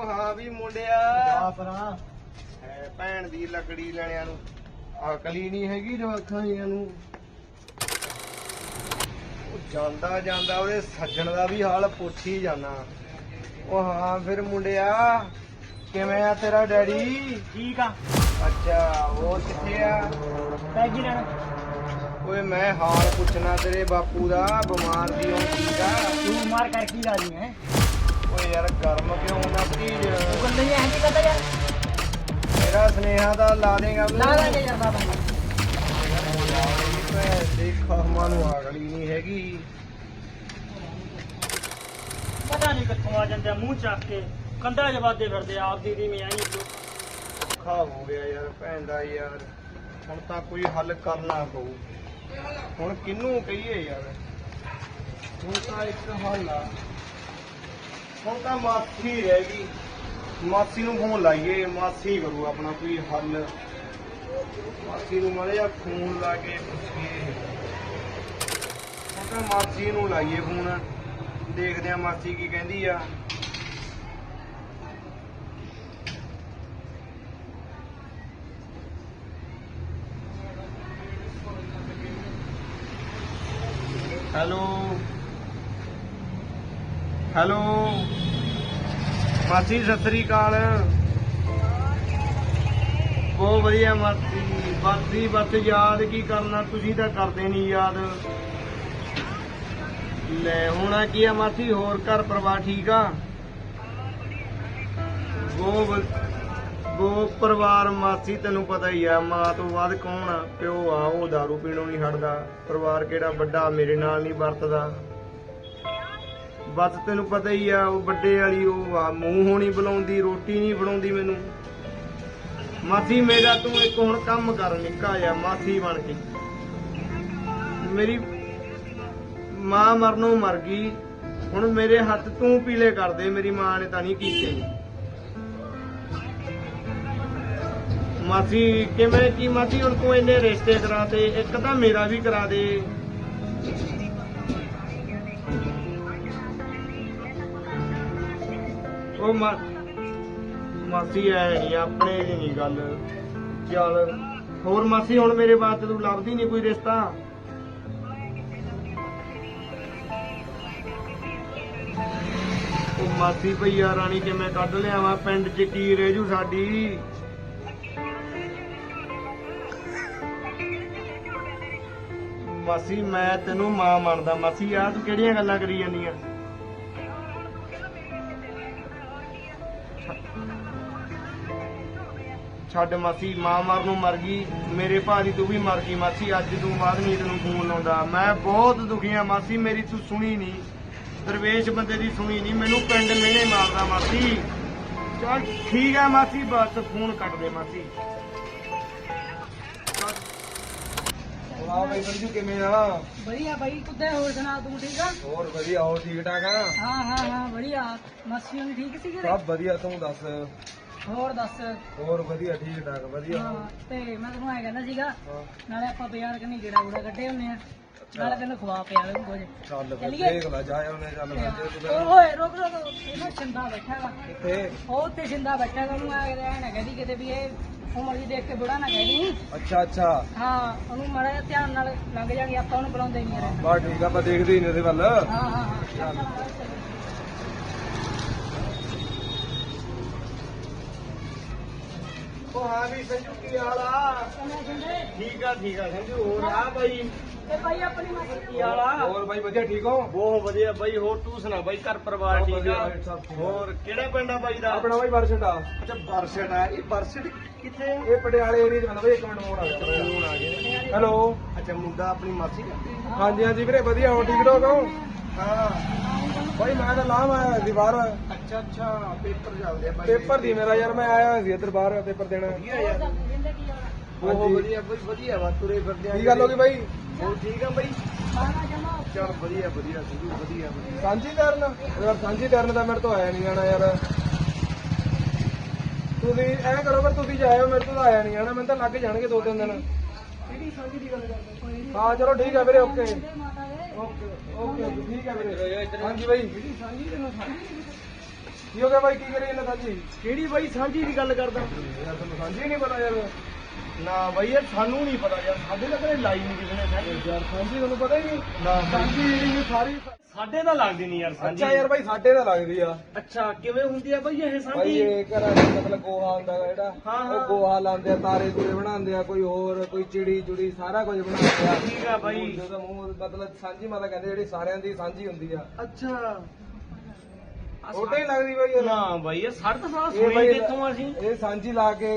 ਉਹ ਹਾਂ ਵੀ ਮੁੰਡਿਆ। ਪਰਾਂ ਹੈ ਭੈਣ ਦੀ ਲੱਕੜੀ ਲੈਣਿਆਂ ਨੂੰ। ਅਕਲ ਨਹੀਂ ਹੈਗੀ ਜੋ ਅੱਖਾਂ ਜੀਆਂ ਨੂੰ। ਉਹ ਜਾਂਦਾ ਜਾਂਦਾ ਉਹਦੇ ਸੱਜਣ ਦਾ ਵੀ ਹਾਲ ਪੁੱਛ ਹੀ ਜਾਣਾ ਉਹ ਹਾਂ ਫਿਰ ਮੁੰਡਿਆ ਕਿਵੇਂ ਆ ਤੇਰਾ ਡੈਡੀ? ਠੀਕ ਆ। ਅੱਛਾ ਹੋਰ ਕਿੱਥੇ ਆ? ਪੈਗੀ ਲੈਣ ਓਏ ਮੈਂ ਹਾਲ ਪੁੱਛਣਾ ਤੇਰੇ ਬਾਪੂ ਦਾ ਬਿਮਾਰ ਦੀ ਉਹ ਠੀਕ ਆ ਤੂੰ ਮਾਰ ਕਰ ਕੀ ਰਾਜੀ ਹੈ। ਓਏ ਯਾਰ ਗਰਮ ਕਿਉਂ ਨਾ ਧੀਜ ਤੂੰ ਕੰਦੇ ਨਹੀਂ ਐਂ ਕਹਦਾ ਯਾਰ? ਮੇਰਾ ਸਨੇਹਾ ਦਾ ਲਾ ਦੇਗਾ ਲਾ ਲਾਂਗੇ ਯਾਰ ਬਾਬਾ। ਦੇਖ ਖਸਮਾਂ ਨੂੰ ਆਗਲੀ ਨਹੀਂ ਹੈਗੀ। ਪਤਾ ਨਹੀਂ ਕਿੱਥੋਂ ਆ ਜਾਂਦੇ ਆ ਮੂੰਹ ਚੱਕ ਕੇ। ਕੰਧਾ ਜਵਾਦੇ ਫਿਰਦੇ ਆ, ਆਪ ਦੀ ਮੈਂ ਆਈ ਔਖਾ ਹੋ ਗਿਆ ਯਾਰ ਭੈਣ ਦਾ ਯਾਰ। ਹੁਣ ਤਾਂ ਕੋਈ ਹੱਲ ਕਰਨਾ ਪਊ। ਹੁਣ ਕਿਹਨੂੰ ਕਹੀਏ ਯਾਰ? ਹੁਣ ਤਾਂ ਇੱਕ ਹੱਲ ਆ। ਹੁਣ ਤਾਂ ਮਾਸੀ ਰਹਿ ਗਈ। ਮਾਸੀ ਨੂੰ ਫੋਨ ਲਾਈਏ। ਮਾਸੀ ਕਰੂ ਆਪਣਾ ਕੋਈ ਹੱਲ। ਮਾਸੀ ਨੂੰ ਮਾੜੇ ਜਿਹਾ ਫੋਨ ਲਾ ਕੇ ਪੁੱਛੀਏ। ਹੁਣ ਤਾਂ ਮਾਸੀ ਨੂੰ ਲਾਈਏ ਫੋਨ। ਦੇਖਦੇ ਆ ਮਾਸੀ ਕੀ ਕਹਿੰਦੀ ਆ। ਹੈਲੋ। ਹੈਲੋ। ਮਾਸੀ, ਸਤਿ ਸ੍ਰੀ ਅਕਾਲ। ਬਹੁਤ ਵਧੀਆ ਮਾਸੀ। ਬਾਸੀ ਬਸ ਯਾਦ ਕੀ ਕਰਨਾ, ਤੁਸੀਂ ਤਾਂ ਕਰਦੇ ਨਹੀਂ ਯਾਦ। ਲੈ, ਹੋਣਾ ਕੀ ਆ ਮਾਸੀ? ਹੋਰ ਘਰ ਪਰਿਵਾਰ ਠੀਕ ਆ? ਬਹੁਤ ਬਹੁਤ ਪਰਿਵਾਰ ਮਾਸੀ, ਤੈਨੂੰ ਪਤਾ ਹੀ ਆ, ਮਾਂ ਤੋਂ ਬਾਅਦ ਕੌਣ ਆ? ਪਿਓ ਆ, ਉਹ दारू ਪੀਣੋਂ ਨਹੀਂ ਹਟਦਾ। ਪਰਿਵਾਰ ਕਿਹੜਾ ਵੱਡਾ, ਮੇਰੇ ਨਾਲ ਨਹੀਂ ਵਰਤਦਾ। ਬਸ ਤੈਨੂੰ ਪਤਾ ਹੀ ਆ, ਉਹ ਵੱਡੇ ਵਾਲੀ ਉਹ ਆ, ਮੂੰਹ ਹੋਣੀ ਬੁਲਾਉਂਦੀ, ਰੋਟੀ ਨਹੀਂ ਬਣਾਉਂਦੀ ਮੈਨੂੰ। ਮਾਸੀ, ਮੇਰਾ ਤੂੰ ਇੱਕ ਹੁਣ ਕੰਮ ਕਰ, ਨਿੱਕਾ ਜਿਹਾ, ਮਾਸੀ ਬਣ ਕੇ। ਮੇਰੀ ਮਾਂ ਮਰਨੋਂ ਮਰ ਗਈ। ਹੁਣ ਮੇਰੇ ਹੱਥ ਤੂੰ ਪੀਲੇ ਕਰ ਦੇ, ਮੇਰੀ ਮਾਂ ਨੇ ਤਾਂ ਨਹੀਂ ਕੀਤੇ। ਮਾਸੀ, ਕਿਵੇਂ ਕੀ ਮਾਸੀ, ਹੁਣ ਤੂੰ ਇੰਨੇ ਰਿਸ਼ਤੇ ਕਰਾ ਦੇ ਇੱਕ ਤਾਂ ਮੇਰਾ ਵੀ ਕਰਾ ਦੇ। ਉਹ ਮਾ, ਮਾਸੀ ਐ ਨਹੀਂ ਆਪਣੇ ਦੀ ਨਹੀਂ ਗੱਲ। ਚੱਲ, ਹੋਰ ਮਾਸੀ, ਹੁਣ ਮੇਰੇ ਬਾਤ ਤੂੰ ਲੱਭਦੀ ਨਹੀਂ ਕੋਈ ਰਿਸ਼ਤਾ? ਉਹ ਮਾਸੀ ਭਈਆ, ਰਾਣੀ ਕਿਵੇਂ ਕੱਢ ਲਿਆਵਾਂ, ਪਿੰਡ 'ਚ ਕੀ ਰਹਿ ਜੂ ਸਾਡੀ? ਮਾਸੀ, ਮੈਂ ਤੈਨੂੰ ਮਾਂ ਮੰਨਦਾ। ਮਾਸੀ ਆ ਤੂੰ ਕਿਹੜੀਆਂ ਗੱਲਾਂ ਕਰੀ ਜਾਂਦੀਆਂ ਛੱਡ ਮਾਸੀ ਮਾਂ ਮਰ ਨੂੰ ਮਰ ਗਈ ਮੇਰੇ ਭਾਜੀ ਤੂੰ ਵੀ ਮਰ ਗਈ ਮਾਸੀ ਅੱਜ ਤੂੰ ਬਾਅਦ ਨਹੀਂ ਤੈਨੂੰ ਫੋਨ ਲਾਉਂਦਾ। ਮੈਂ ਬਹੁਤ ਦੁਖੀ ਆ ਮਾਸੀ ਮੇਰੀ ਤੂੰ ਸੁਣੀ ਨਹੀਂ ਦਰਵੇਸ਼ ਬੰਦੇ ਦੀ ਸੁਣੀ ਨਹੀਂ ਮੈਨੂੰ ਪਿੰਡ ਮਿਹਣੇ ਮਾਰਦਾ ਮਾਸੀ। ਚੱਲ ਠੀਕ ਆ ਮਾਸੀ ਬਸ ਫੋਨ ਕੱਟ ਦੇ ਮਾਸੀ। ਵਾਹ ਬਈ ਸੰਜੂ ਕਿਵੇਂ ਆ? ਵਧੀਆ ਬਾਈ ਕੁੱਤੇ ਹੋਰ ਸੁਣਾ ਤੂੰ ਠੀਕ ਆ? ਹੋਰ ਵਧੀਆ ਹੋਰ ਠੀਕ ਠਾਕ ਆ? ਹਾਂ ਹਾਂ ਹਾਂ ਵਧੀਆ। ਮਾਸੀ ਹੋਣੀ ਠੀਕ ਸੀ ਸਭ ਵਧੀਆ ਤੂੰ ਦੱਸ? ਹੋਰ ਦੱਸ? ਹੋਰ ਵਧੀਆ ਠੀਕ ਠਾਕ ਵਧੀਆ। ਹਾਂ ਤੇ ਮੈਂ ਤੈਨੂੰ ਐ ਕਹਿੰਦਾ ਸੀਗਾ ਹਾਂ, ਨਾਲੇ ਆਪਾਂ ਬਾਜ਼ਾਰ ਕਨੀ ਜਿਹੜਾ ਗੂੜਾ ਕੱਢੇ ਹੁੰਨੇ ਆ। ਨਾਲੇ ਤੈਨੂੰ ਖਵਾ ਪਿਆ ਦੇ ਕੁਝ। ਚੱਲ ਫਿਰ ਚੱਲੀਏ? ਦੇਖ ਲੈ ਜਾ ਉਹਨੇ ਚੱਲ ਫਿਰ ਜੇ ਓਏ ਓਏ ਰੁਕ ਰੁਕ ਇਹਨਾਂ ਛਿੰਦਾ ਬੈਠਾ ਵਾ। ਕਿੱਥੇ? ਉਹ ਉੱਤੇ ਛਿੰਦਾ ਬੈਠਾ ਵਾ ਉਹਨੂੰ ਐ ਨਾ ਕਹਦੀ ਕਿਤੇ ਵੀ ਇਹ ਉਮਰ ਦੀ ਦੇਖ ਕੇ ਬੁੜਾ ਨਾ ਕਹਿਦੀ ਅੱਛਾ ਅੱਛਾ। ਹਾਂ ਉਹਨੂੰ ਮਾੜਾ ਜਿਹਾ ਧਿਆਨ ਨਾਲ ਲੰਘ ਜਾਗੇ ਆਪਾਂ ਉਹਨੂੰ ਬੁਲਾਉਂਦੇ ਨਹੀਂ ਯਾਰ ਬਸ ਠੀਕ ਆ ਆਪਾਂ ਦੇਖਦੇ ਹੀ ਨੇ ਉਹਦੇ ਵੱਲ। ਹਾਂ ਹਾਂ ਹਾਂ। ਉਹ ਹਾਂ ਵੀ ਸੰਜੂ ਕੀ ਹਾਲ ਆ? ਠੀਕ ਆ ਠੀਕ ਆ ਸੰਜੂ ਹੋਰ ਆ ਬਾਈ? ਤੇ ਭਾਈ ਆਪਣੀ ਮਾਸੀ? ਕੀ ਹਾਲ ਆ? ਹੋਰ ਬਾਈ ਵਧੀਆ ਠੀਕ ਹੋ? ਬਹੁਤ ਵਧੀਆ ਬਾਈ ਹੋਰ ਤੂੰ ਸੁਣਾ ਬਾਈ ਘਰ ਪਰਿਵਾਰ ਠੀਕ ਆ? ਹੋਰ ਕਿਹੜਾ ਪਿੰਡ ਆ ਬਾਈ ਦਾ? ਆਪਣਾ ਬਾਈ ਬਰਸ਼ਟ ਆ। ਅੱਛਾ ਬਰਸਟ ਆ। ਇਹ ਬਰਸਟ ਕਿੱਥੇ? ਆ ਇਹ ਪਟਿਆਲੇ ਏਰੀਆ ਚ ਪੈਂਦਾ ਬਾਈ ਇੱਕ ਮਿੰਟ ਮੋੜ ਆ ਗਿਆ ਫੋਨ ਆ ਗਏ ਹੈਲੋ? ਅੱਛਾ ਮੁੰਡਾ ਆਪਣੀ ਮਾਸੀ ਦਾ? ਹਾਂਜੀ ਹਾਂਜੀ ਵੀਰੇ ਵਧੀਆ ਹੋ ਠੀਕ ਠਾਕ ਹੋ? ਹਾਂ। ਬਾਈ ਮੈਂ ਤਾਂ ਲਾਮ ਆਇਆ ਸੀ ਬਾਹਰ ਅੱਛਾ ਅੱਛਾ ਪੇਪਰ ਚੱਲਦੇ ਆ ਪੇਪਰ ਦੀ ਮੇਰਾ ਯਾਰ ਮੈਂ ਆਇਆ ਹੋਇਆ ਸੀ ਇੱਧਰ ਬਾਹਰ ਪੇਪਰ ਦੇਣ। ਵਧੀਆ ਯਾਰ। ਜ਼ਿੰਦਗੀ ਵਾਲਾ ਬਹੁਤ। ਵਧੀਆ ਬਾਈ ਵਧੀਆ ਵਾ ਤੁਰੇ ਫਿਰਦੇ ਆ ਕੀ ਗੱਲ ਹੋ ਗਈ ਬਾਈ? ਹੋਰ ਠੀਕ ਆ ਬਾਈ? ਚਲ ਵਧੀਆ ਵਧੀਆ ਸੰਜੂ ਵਧੀਆ ਵਧੀਆ। ਸਾਂਝੀ ਕਰਨ? ਯਾਰ ਸਾਂਝੀ ਕਰਨ ਦਾ ਮੇਰੇ ਤੋਂ ਆਇਆ ਨਹੀਂ ਜਾਣਾ ਯਾਰ। ਤੁਸੀਂ ਐਂ ਕਰੋ ਫਿਰ ਤੁਸੀਂ ਜਾਇਓ ਮੇਰੇ ਤੋਂ ਤਾਂ ਆਇਆ ਨਹੀਂ ਜਾਣਾ। ਮੈਨੂੰ ਤਾਂ ਲੱਗ ਜਾਣਗੇ ਦੋ ਤਿੰਨ ਦਿਨ। ਕਿਹੜੀ ਸਾਂਝੀ ਦੀ ਗੱਲ ਕਰਦੇ ਕੋਈ ਨਹੀਂ ਹਾਂ ਚਲੋ ਠੀਕ ਆ ਵੀਰੇ ਓਕੇ। ਓਕੇ ਓਕੇ ਠੀਕ ਹੈ ਵੀਰੇ। ਹਾਂਜੀ ਬਾਈ। ਸਾਂਝੀ ਦੇ ਨਾਲ ਸਾਂਝੀ ਕੀ ਹੋ ਗਿਆ ਬਾਈ ਕੀ ਕਰੀ ਇਹਨਾਂ ਸਾਂਝੀ? ਕਿਹੜੀ ਬਾਈ ਸਾਂਝੀ ਦੀ ਗੱਲ ਕਰਦਾ? ਯਾਰ ਤੁਹਾਨੂੰ ਸਾਂਝੀ ਨਹੀਂ ਪਤਾ ਯਾਰ। ਨਾ ਬਾਈ ਯਾਰ ਸਾਨੂੰ ਨਹੀਂ ਪਤਾ ਯਾਰ। ਸਾਡੇ ਤਾਂ ਕਦੇ ਲਾਈ ਨਹੀਂ ਕਿਸੇ ਨੇ ਸਾਂਝੀ। ਯਾਰ ਸਾਂਝੀ ਤੁਹਾਨੂੰ ਪਤਾ ਹੀ ਨਹੀਂ। ਨਾ। ਸਾਂਝੀ ਜਿਹੜੀ ਸਾਰੀ ਸਾਡੇ ਤਾਂ ਲੱਗਦੀ ਨਹੀਂ ਯਾਰ ਸਾਂਝੀ। ਅੱਛਾ ਯਾਰ ਬਾਈ ਸਾਡੇ ਤਾਂ ਲੱਗਦੀ ਆ। ਅੱਛਾ ਕਿਵੇਂ ਹੁੰਦੀ ਆ ਬਾਈ ਇਹ ਬਾਈ ਸਾਂਝੀ ਇਹ ਘਰਾਂ ਚ ਮਤਲਬ ਗੋਹਾ ਹੁੰਦਾ ਗਾ ਜਿਹੜਾ। ਹਾਂ, ਹਾਂ। ਉਹ ਗੋਹਾ ਲਾਉਂਦੇ ਆ ਤਾਰੇ ਤੂਰੇ ਬਣਾਉਂਦੇ ਆ ਕੋਈ ਹੋਰ ਕੋਈ ਚਿੜੀ ਚੁੜੀ ਸਾਰਾ ਕੁਝ ਬਣਾਉਂਦੇ ਆ। ਠੀਕ ਆ ਬਾਈ। ਜਦੋਂ ਮੂੰਹ ਮਤਲਬ ਸਾਂਝੀ ਮਾਤਾ ਕਹਿੰਦੇ ਜਿਹੜੀ ਸਾਰਿਆਂ ਦੀ ਸਾਂਝੀ ਹੁੰਦੀ ਆ। ਅੱਛਾ। ਛੋਟੇ ਹੀ ਲੱਗਦੀ ਬਾਈ ਇਹ। ਨਾ ਬਾਈ ਇਹ ਤਾਂ ਸਾਰਾ ਇਹ ਸੁਣੀ ਬਾਈ ਕਿੱਥੋਂ ਅਸੀਂ ਇਹ ਸਾਂਝੀ ਲਾ ਕੇ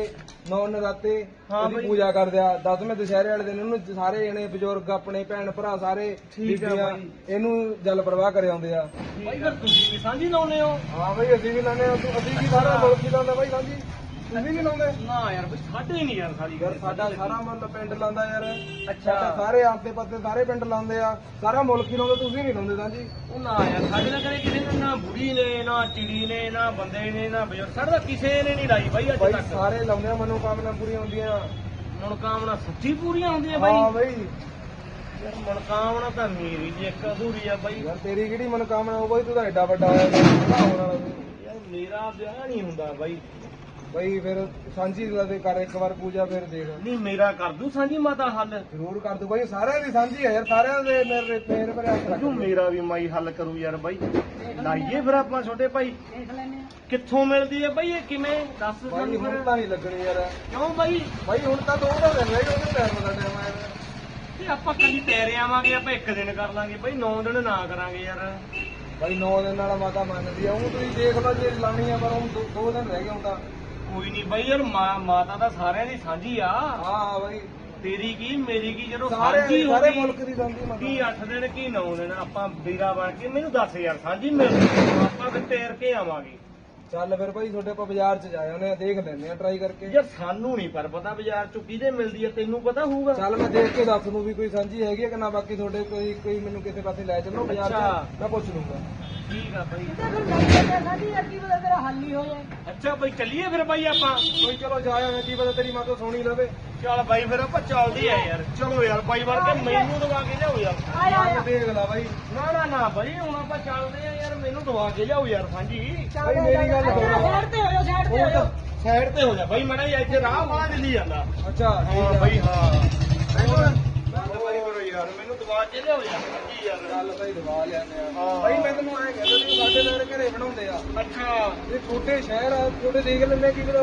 ਨੌ ਨਰਾਤੇ ਹਾਂ ਉਹਦੀ ਬਾਈ। ਪੂਜਾ ਕਰਦੇ ਆ। ਦਸਵੇਂ ਦੁਸ਼ਹਿਰੇ ਵਾਲੇ ਦਿਨ ਇਹਨੂੰ ਸਾਰੇ ਜਣੇ ਬਜ਼ੁਰਗ ਆਪਣੇ ਭੈਣ ਭਰਾ ਸਾਰੇ ਠੀਕ ਆ ਬੀਬੀਆਂ ਬਾਈ। ਇਹਨੂੰ ਜਲ ਪ੍ਰਵਾਹ ਕਰੇ ਆਉਂਦੇ ਆ। ਬਾਈ ਫਿਰ ਤੁਸੀਂ ਵੀ ਸਾਂਝੀ ਲਾਉਨੇ ਹੋ। ਹਾਂ ਬਾਈ ਅਸੀਂ ਵੀ ਲਾਉਂਦੇ ਆ ਅਸੀਂ ਵੀ ਸਾਰਾ ਮੁਲਕ ਹੀ ਲਾਉਂਦਾ ਬਾਈ ਸਾਂਝੀ। ਤੁਸੀਂ ਵੀ ਲਾਉਂਦੇ? ਨਾ ਯਾਰ ਬਈ ਸਾਡੇ ਨਹੀਂ ਯਾਰ ਸਾਰੀ ਯਾਰ ਸਾਡਾ ਸਾਰਾ ਮਤਲਬ ਪਿੰਡ ਲਾਉਂਦਾ ਯਾਰ। ਅੱਛਾ। ਸਾਡਾ ਸਾਰੇ ਆਸੇ ਪਾਸੇ ਸਾਰੇ ਪਿੰਡ ਲਾਉਂਦੇ ਆ। ਸਾਰਾ ਮੁਲਕ ਹੀ ਲਾਉਂਦਾ ਤੁਸੀਂ ਨਹੀਂ ਲਾਉਂਦੇ ਸਾਂਝੀ ਉਹ ਨਾ ਯਾਰ ਸਾਡੇ ਨਾਲ ਕਦੇ ਕਿਸੇ ਨੇ ਨਾ ਬੁੜੀ ਨੇ ਨਾ ਚਿੜੀ ਨੇ ਨਾ ਬੰਦੇ ਨੇ ਨਾ ਬਜ਼ੁਰਗ। ਸਾਡੇ ਤਾਂ ਕਿਸੇ ਨੇ ਨਹੀਂ ਲਾਈ ਬਾਈ ਅੱਜ ਬਾਈ ਤੱਕ। ਸਾਰੇ ਲਾਉਂਦੇ ਆ ਮਨੋ ਕਾਮਨਾ ਪੂਰੀਆਂ ਹੁੰਦੀਆਂ। ਮਨੋਕਾਮਨਾ ਸੱਚੀ ਪੂਰੀਆਂ ਹੁੰਦੀਆਂ ਹਾਂ ਬਾਈ। ਯਾਰ ਮਨੋਕਾਮਨਾ ਤਾਂ ਮੇਰੀ ਜੀ ਇੱਕ ਅਧੂਰੀ ਆ ਬਾਈ। ਯਾਰ ਤੇਰੀ ਕਿਹੜੀ ਮਨੋ ਕਾਮਨਾ ਹੋ ਬਾਈ? ਤੂੰ ਤਾਂ ਐਡਾ ਵੱਡਾ ਹੋਇਆ ਯਾਰ ਮੇਰਾ ਵਿਆਹ ਨਹੀਂ ਹੁੰਦਾ ਬਾਈ। ਬਈ ਫਿਰ ਸਾਂਝੀ ਦਾ ਕਰ ਇੱਕ ਵਾਰ ਪੂਜਾ ਫਿਰ ਦੇਖ। ਨਹੀਂ ਮੇਰਾ ਕਰ ਦੂ ਸਾਂਝੀ ਮਾਤਾ ਹੱਲ। ਜ਼ਰੂਰ ਕਰ ਦੂ ਬਾਈ ਸਾਰਿਆਂ ਦੀ ਸਾਂਝੀ ਹੈ ਯਾਰ ਸਾਰਿਆਂ ਦੇ ਮੇਰੇ ਮੇਰੇ ਪਰ ਹੱਥ ਰੱਖ ਤੂੰ ਮੇਰਾ ਵੀ ਮਾਈ ਹੱਲ ਕਰੂ ਯਾਰ ਬਾਈ। ਲਾਈਏ ਫਿਰ ਆਪਾਂ ਛੋਟੇ ਭਾਈ। ਕਿੱਥੋਂ ਮਿਲਦੀ ਹੈ ਬਾਈ ਇਹ ਕਿਵੇਂ? ਦੱਸ ਬਾਈ ਹੁਣ ਤਾਂ ਨਹੀਂ ਲੱਗਣੀ ਯਾਰ। ਕਿਉਂ ਬਾਈ? ਬਾਈ ਹੁਣ ਤਾਂ ਦੋ ਦਾ ਦਿਨ ਰਹਿ ਗਏ ਉਹਦੇ ਟਾਈਮ ਦਾ ਟਾਈਮ ਆਇਆ ਤੇ ਆਪਾਂ ਕੱਲੀ ਤੇਰੇ ਆਵਾਂਗੇ ਆਪਾਂ ਇੱਕ ਦਿਨ ਕਰ ਲਾਂਗੇ। ਬਾਈ 9 ਦਿਨ ਨਾ ਕਰਾਂਗੇ ਯਾਰ। ਬਾਈ 9 ਦਿਨ ਨਾਲ ਮਾਤਾ ਮੰਨਦੀ ਆ ਉਹ ਤੁਸੀਂ ਦੇਖ ਲਓ ਜੇ ਲਾਉਣੀ ਆ ਪਰ ਹੁਣ ਦੋ- ਦਿਨ ਰਹਿ ਗਏ ਹੁਣ ਤਾਂ ਕੋਈ ਨਹੀਂ ਬਾਈ ਯਾਰ ਮਾਂ ਮਾਤਾ ਤਾਂ ਸਾਰਿਆਂ ਦੀ ਸਾਂਝੀ ਆ। ਹਾਂ ਬਾਈ। ਤੇਰੀ ਕੀ ਮੇਰੀ ਕੀ ਜਦੋਂ ਸਾਰੇ ਸਾਂਝੀ ਹੋ ਸਾਰੇ ਗਈ ਮੁਲਕ ਦੀ ਸਾਂਝੀ ਕੀ ਮਾਤਾ 8 ਦਿਨ ਕੀ 9 ਦਿਨ ਆਪਾਂ ਵੀਰਾ ਬਣ ਕੇ ਮੈਨੂੰ ਦੱਸ ਯਾਰ ਸਾਂਝੀ ਮਿਲ ਆਪਾਂ ਫਿਰ ਤੇਰ ਕੇ ਆਵਾਂਗੇ। ਚੱਲ ਫਿਰ ਬਾਈ ਤੁਹਾਡੇ ਆਪਾਂ ਬਾਜ਼ਾਰ 'ਚ ਜਾਏ ਉਹਨੇ ਦੇਖ ਲੈਂਦੇ ਆ ਟਰਾਈ ਕਰਕੇ। ਯਾਰ ਸਾਨੂੰ ਨਹੀਂ ਪਰ ਪਤਾ ਬਾਜ਼ਾਰ ਚ ਕਿਹਦੇ ਮਿਲਦੀ ਹੈ ਤੈਨੂੰ ਪਤਾ ਹੋਊਗਾ। ਚੱਲ ਮੈਂ ਦੇਖ ਕੇ ਦੱਸ ਦੂੰ ਵੀ ਕੋਈ ਸਾਂਝੀ ਹੈਗੀ ਹੈ ਕਿ ਨਾ ਬਾਕੀ ਤੁਹਾਡੇ ਕੋਈ ਕੋਈ ਮੈਨੂੰ ਕਿਸੇ ਪਾਸੇ ਲੈ ਚੱਲੋ ਬਾਜ਼ਾਰ ਅੱਛਾ। 'ਚ ਮੈਂ ਪੁੱਛ ਲੂੰਗਾ। ਠੀਕ ਆ ਬਾਈ। ਸਾਡੀ ਅੱਗੀ ਬਦਾ ਤੇਰਾ ਹੱਲ ਹੀ ਹੋ ਜਾਏ ਅੱਛਾ ਬਾਈ ਚੱਲੀਏ ਫਿਰ ਬਾਈ ਆਪਾਂ। ਕੋਈ ਚਲੋ ਜਾਇਆ ਮੈਂ ਕੀ ਪਤਾ ਤੇਰੀ ਮਾਂ ਤੋਂ ਸੋਣੀ ਲਵੇ। ਚੱਲ ਬਾਈ ਫਿਰ ਆਪਾਂ ਚੱਲਦੇ ਆ ਯਾਰ। ਚਲੋ ਯਾਰ ਬਾਈ ਬਣ ਕੇ ਮੈਨੂੰ ਦਵਾ ਕੇ ਲਿਆਓ ਯਾਰ। ਆਇਆ ਆਇਆ ਦੇਖ ਲੈ ਬਾਈ। ਨਾ ਨਾ ਨਾ ਬਾਈ ਹੁਣ ਆਪਾਂ ਚੱਲਦੇ ਆ ਯਾਰ ਮੈਨੂੰ ਦਵਾ ਕੇ ਲਿਆਓ ਯਾਰ ਸਾਂਝੀ ਬਾਈ ਮੇਰੀ ਗੱਲ ਸੁਣੋ ਸਾਈਡ ਤੇ ਹੋ ਜਾ ਸਾਈਡ ਤੇ ਹੋ ਜਾ। ਸਾਈਡ ਤੇ ਹੋ ਜਾ। ਬਾਈ ਮੜਾ ਇੱਥੇ ਰਾਹ ਬਾਹਰ ਚੱਲੀ ਜਾਂਦਾ। ਅੱਛਾ ਹਾਂ ਬਾਈ ਹਾਂ। ਯਾਰ ਮੈਨੂੰ ਦਵਾ ਕੇ ਲਿਆਓ ਯਾਰ ਸਾਂਝੀ ਯਾਰ। ਚੱਲ ਬਾਈ ਦਵਾ ਲਿਆਨੇ ਆ। ਹਾਂ। ਬਾਈ ਮੈਂ ਤੈਨੂੰ ਐਂ ਕਹਿੰਦਾ ਸੀ ਸਾਡੇ ਨਾਲ ਘਰੇ ਬਣਾਉਂਦੇ ਆ। ਅੱਛਾ। ਇਹ ਛੋਟੇ ਸ਼ਹਿਰ ਆ ਛੋਟੇ ਦੇਖ ਲੈਂਦੇ ਕੀ ਪਤਾ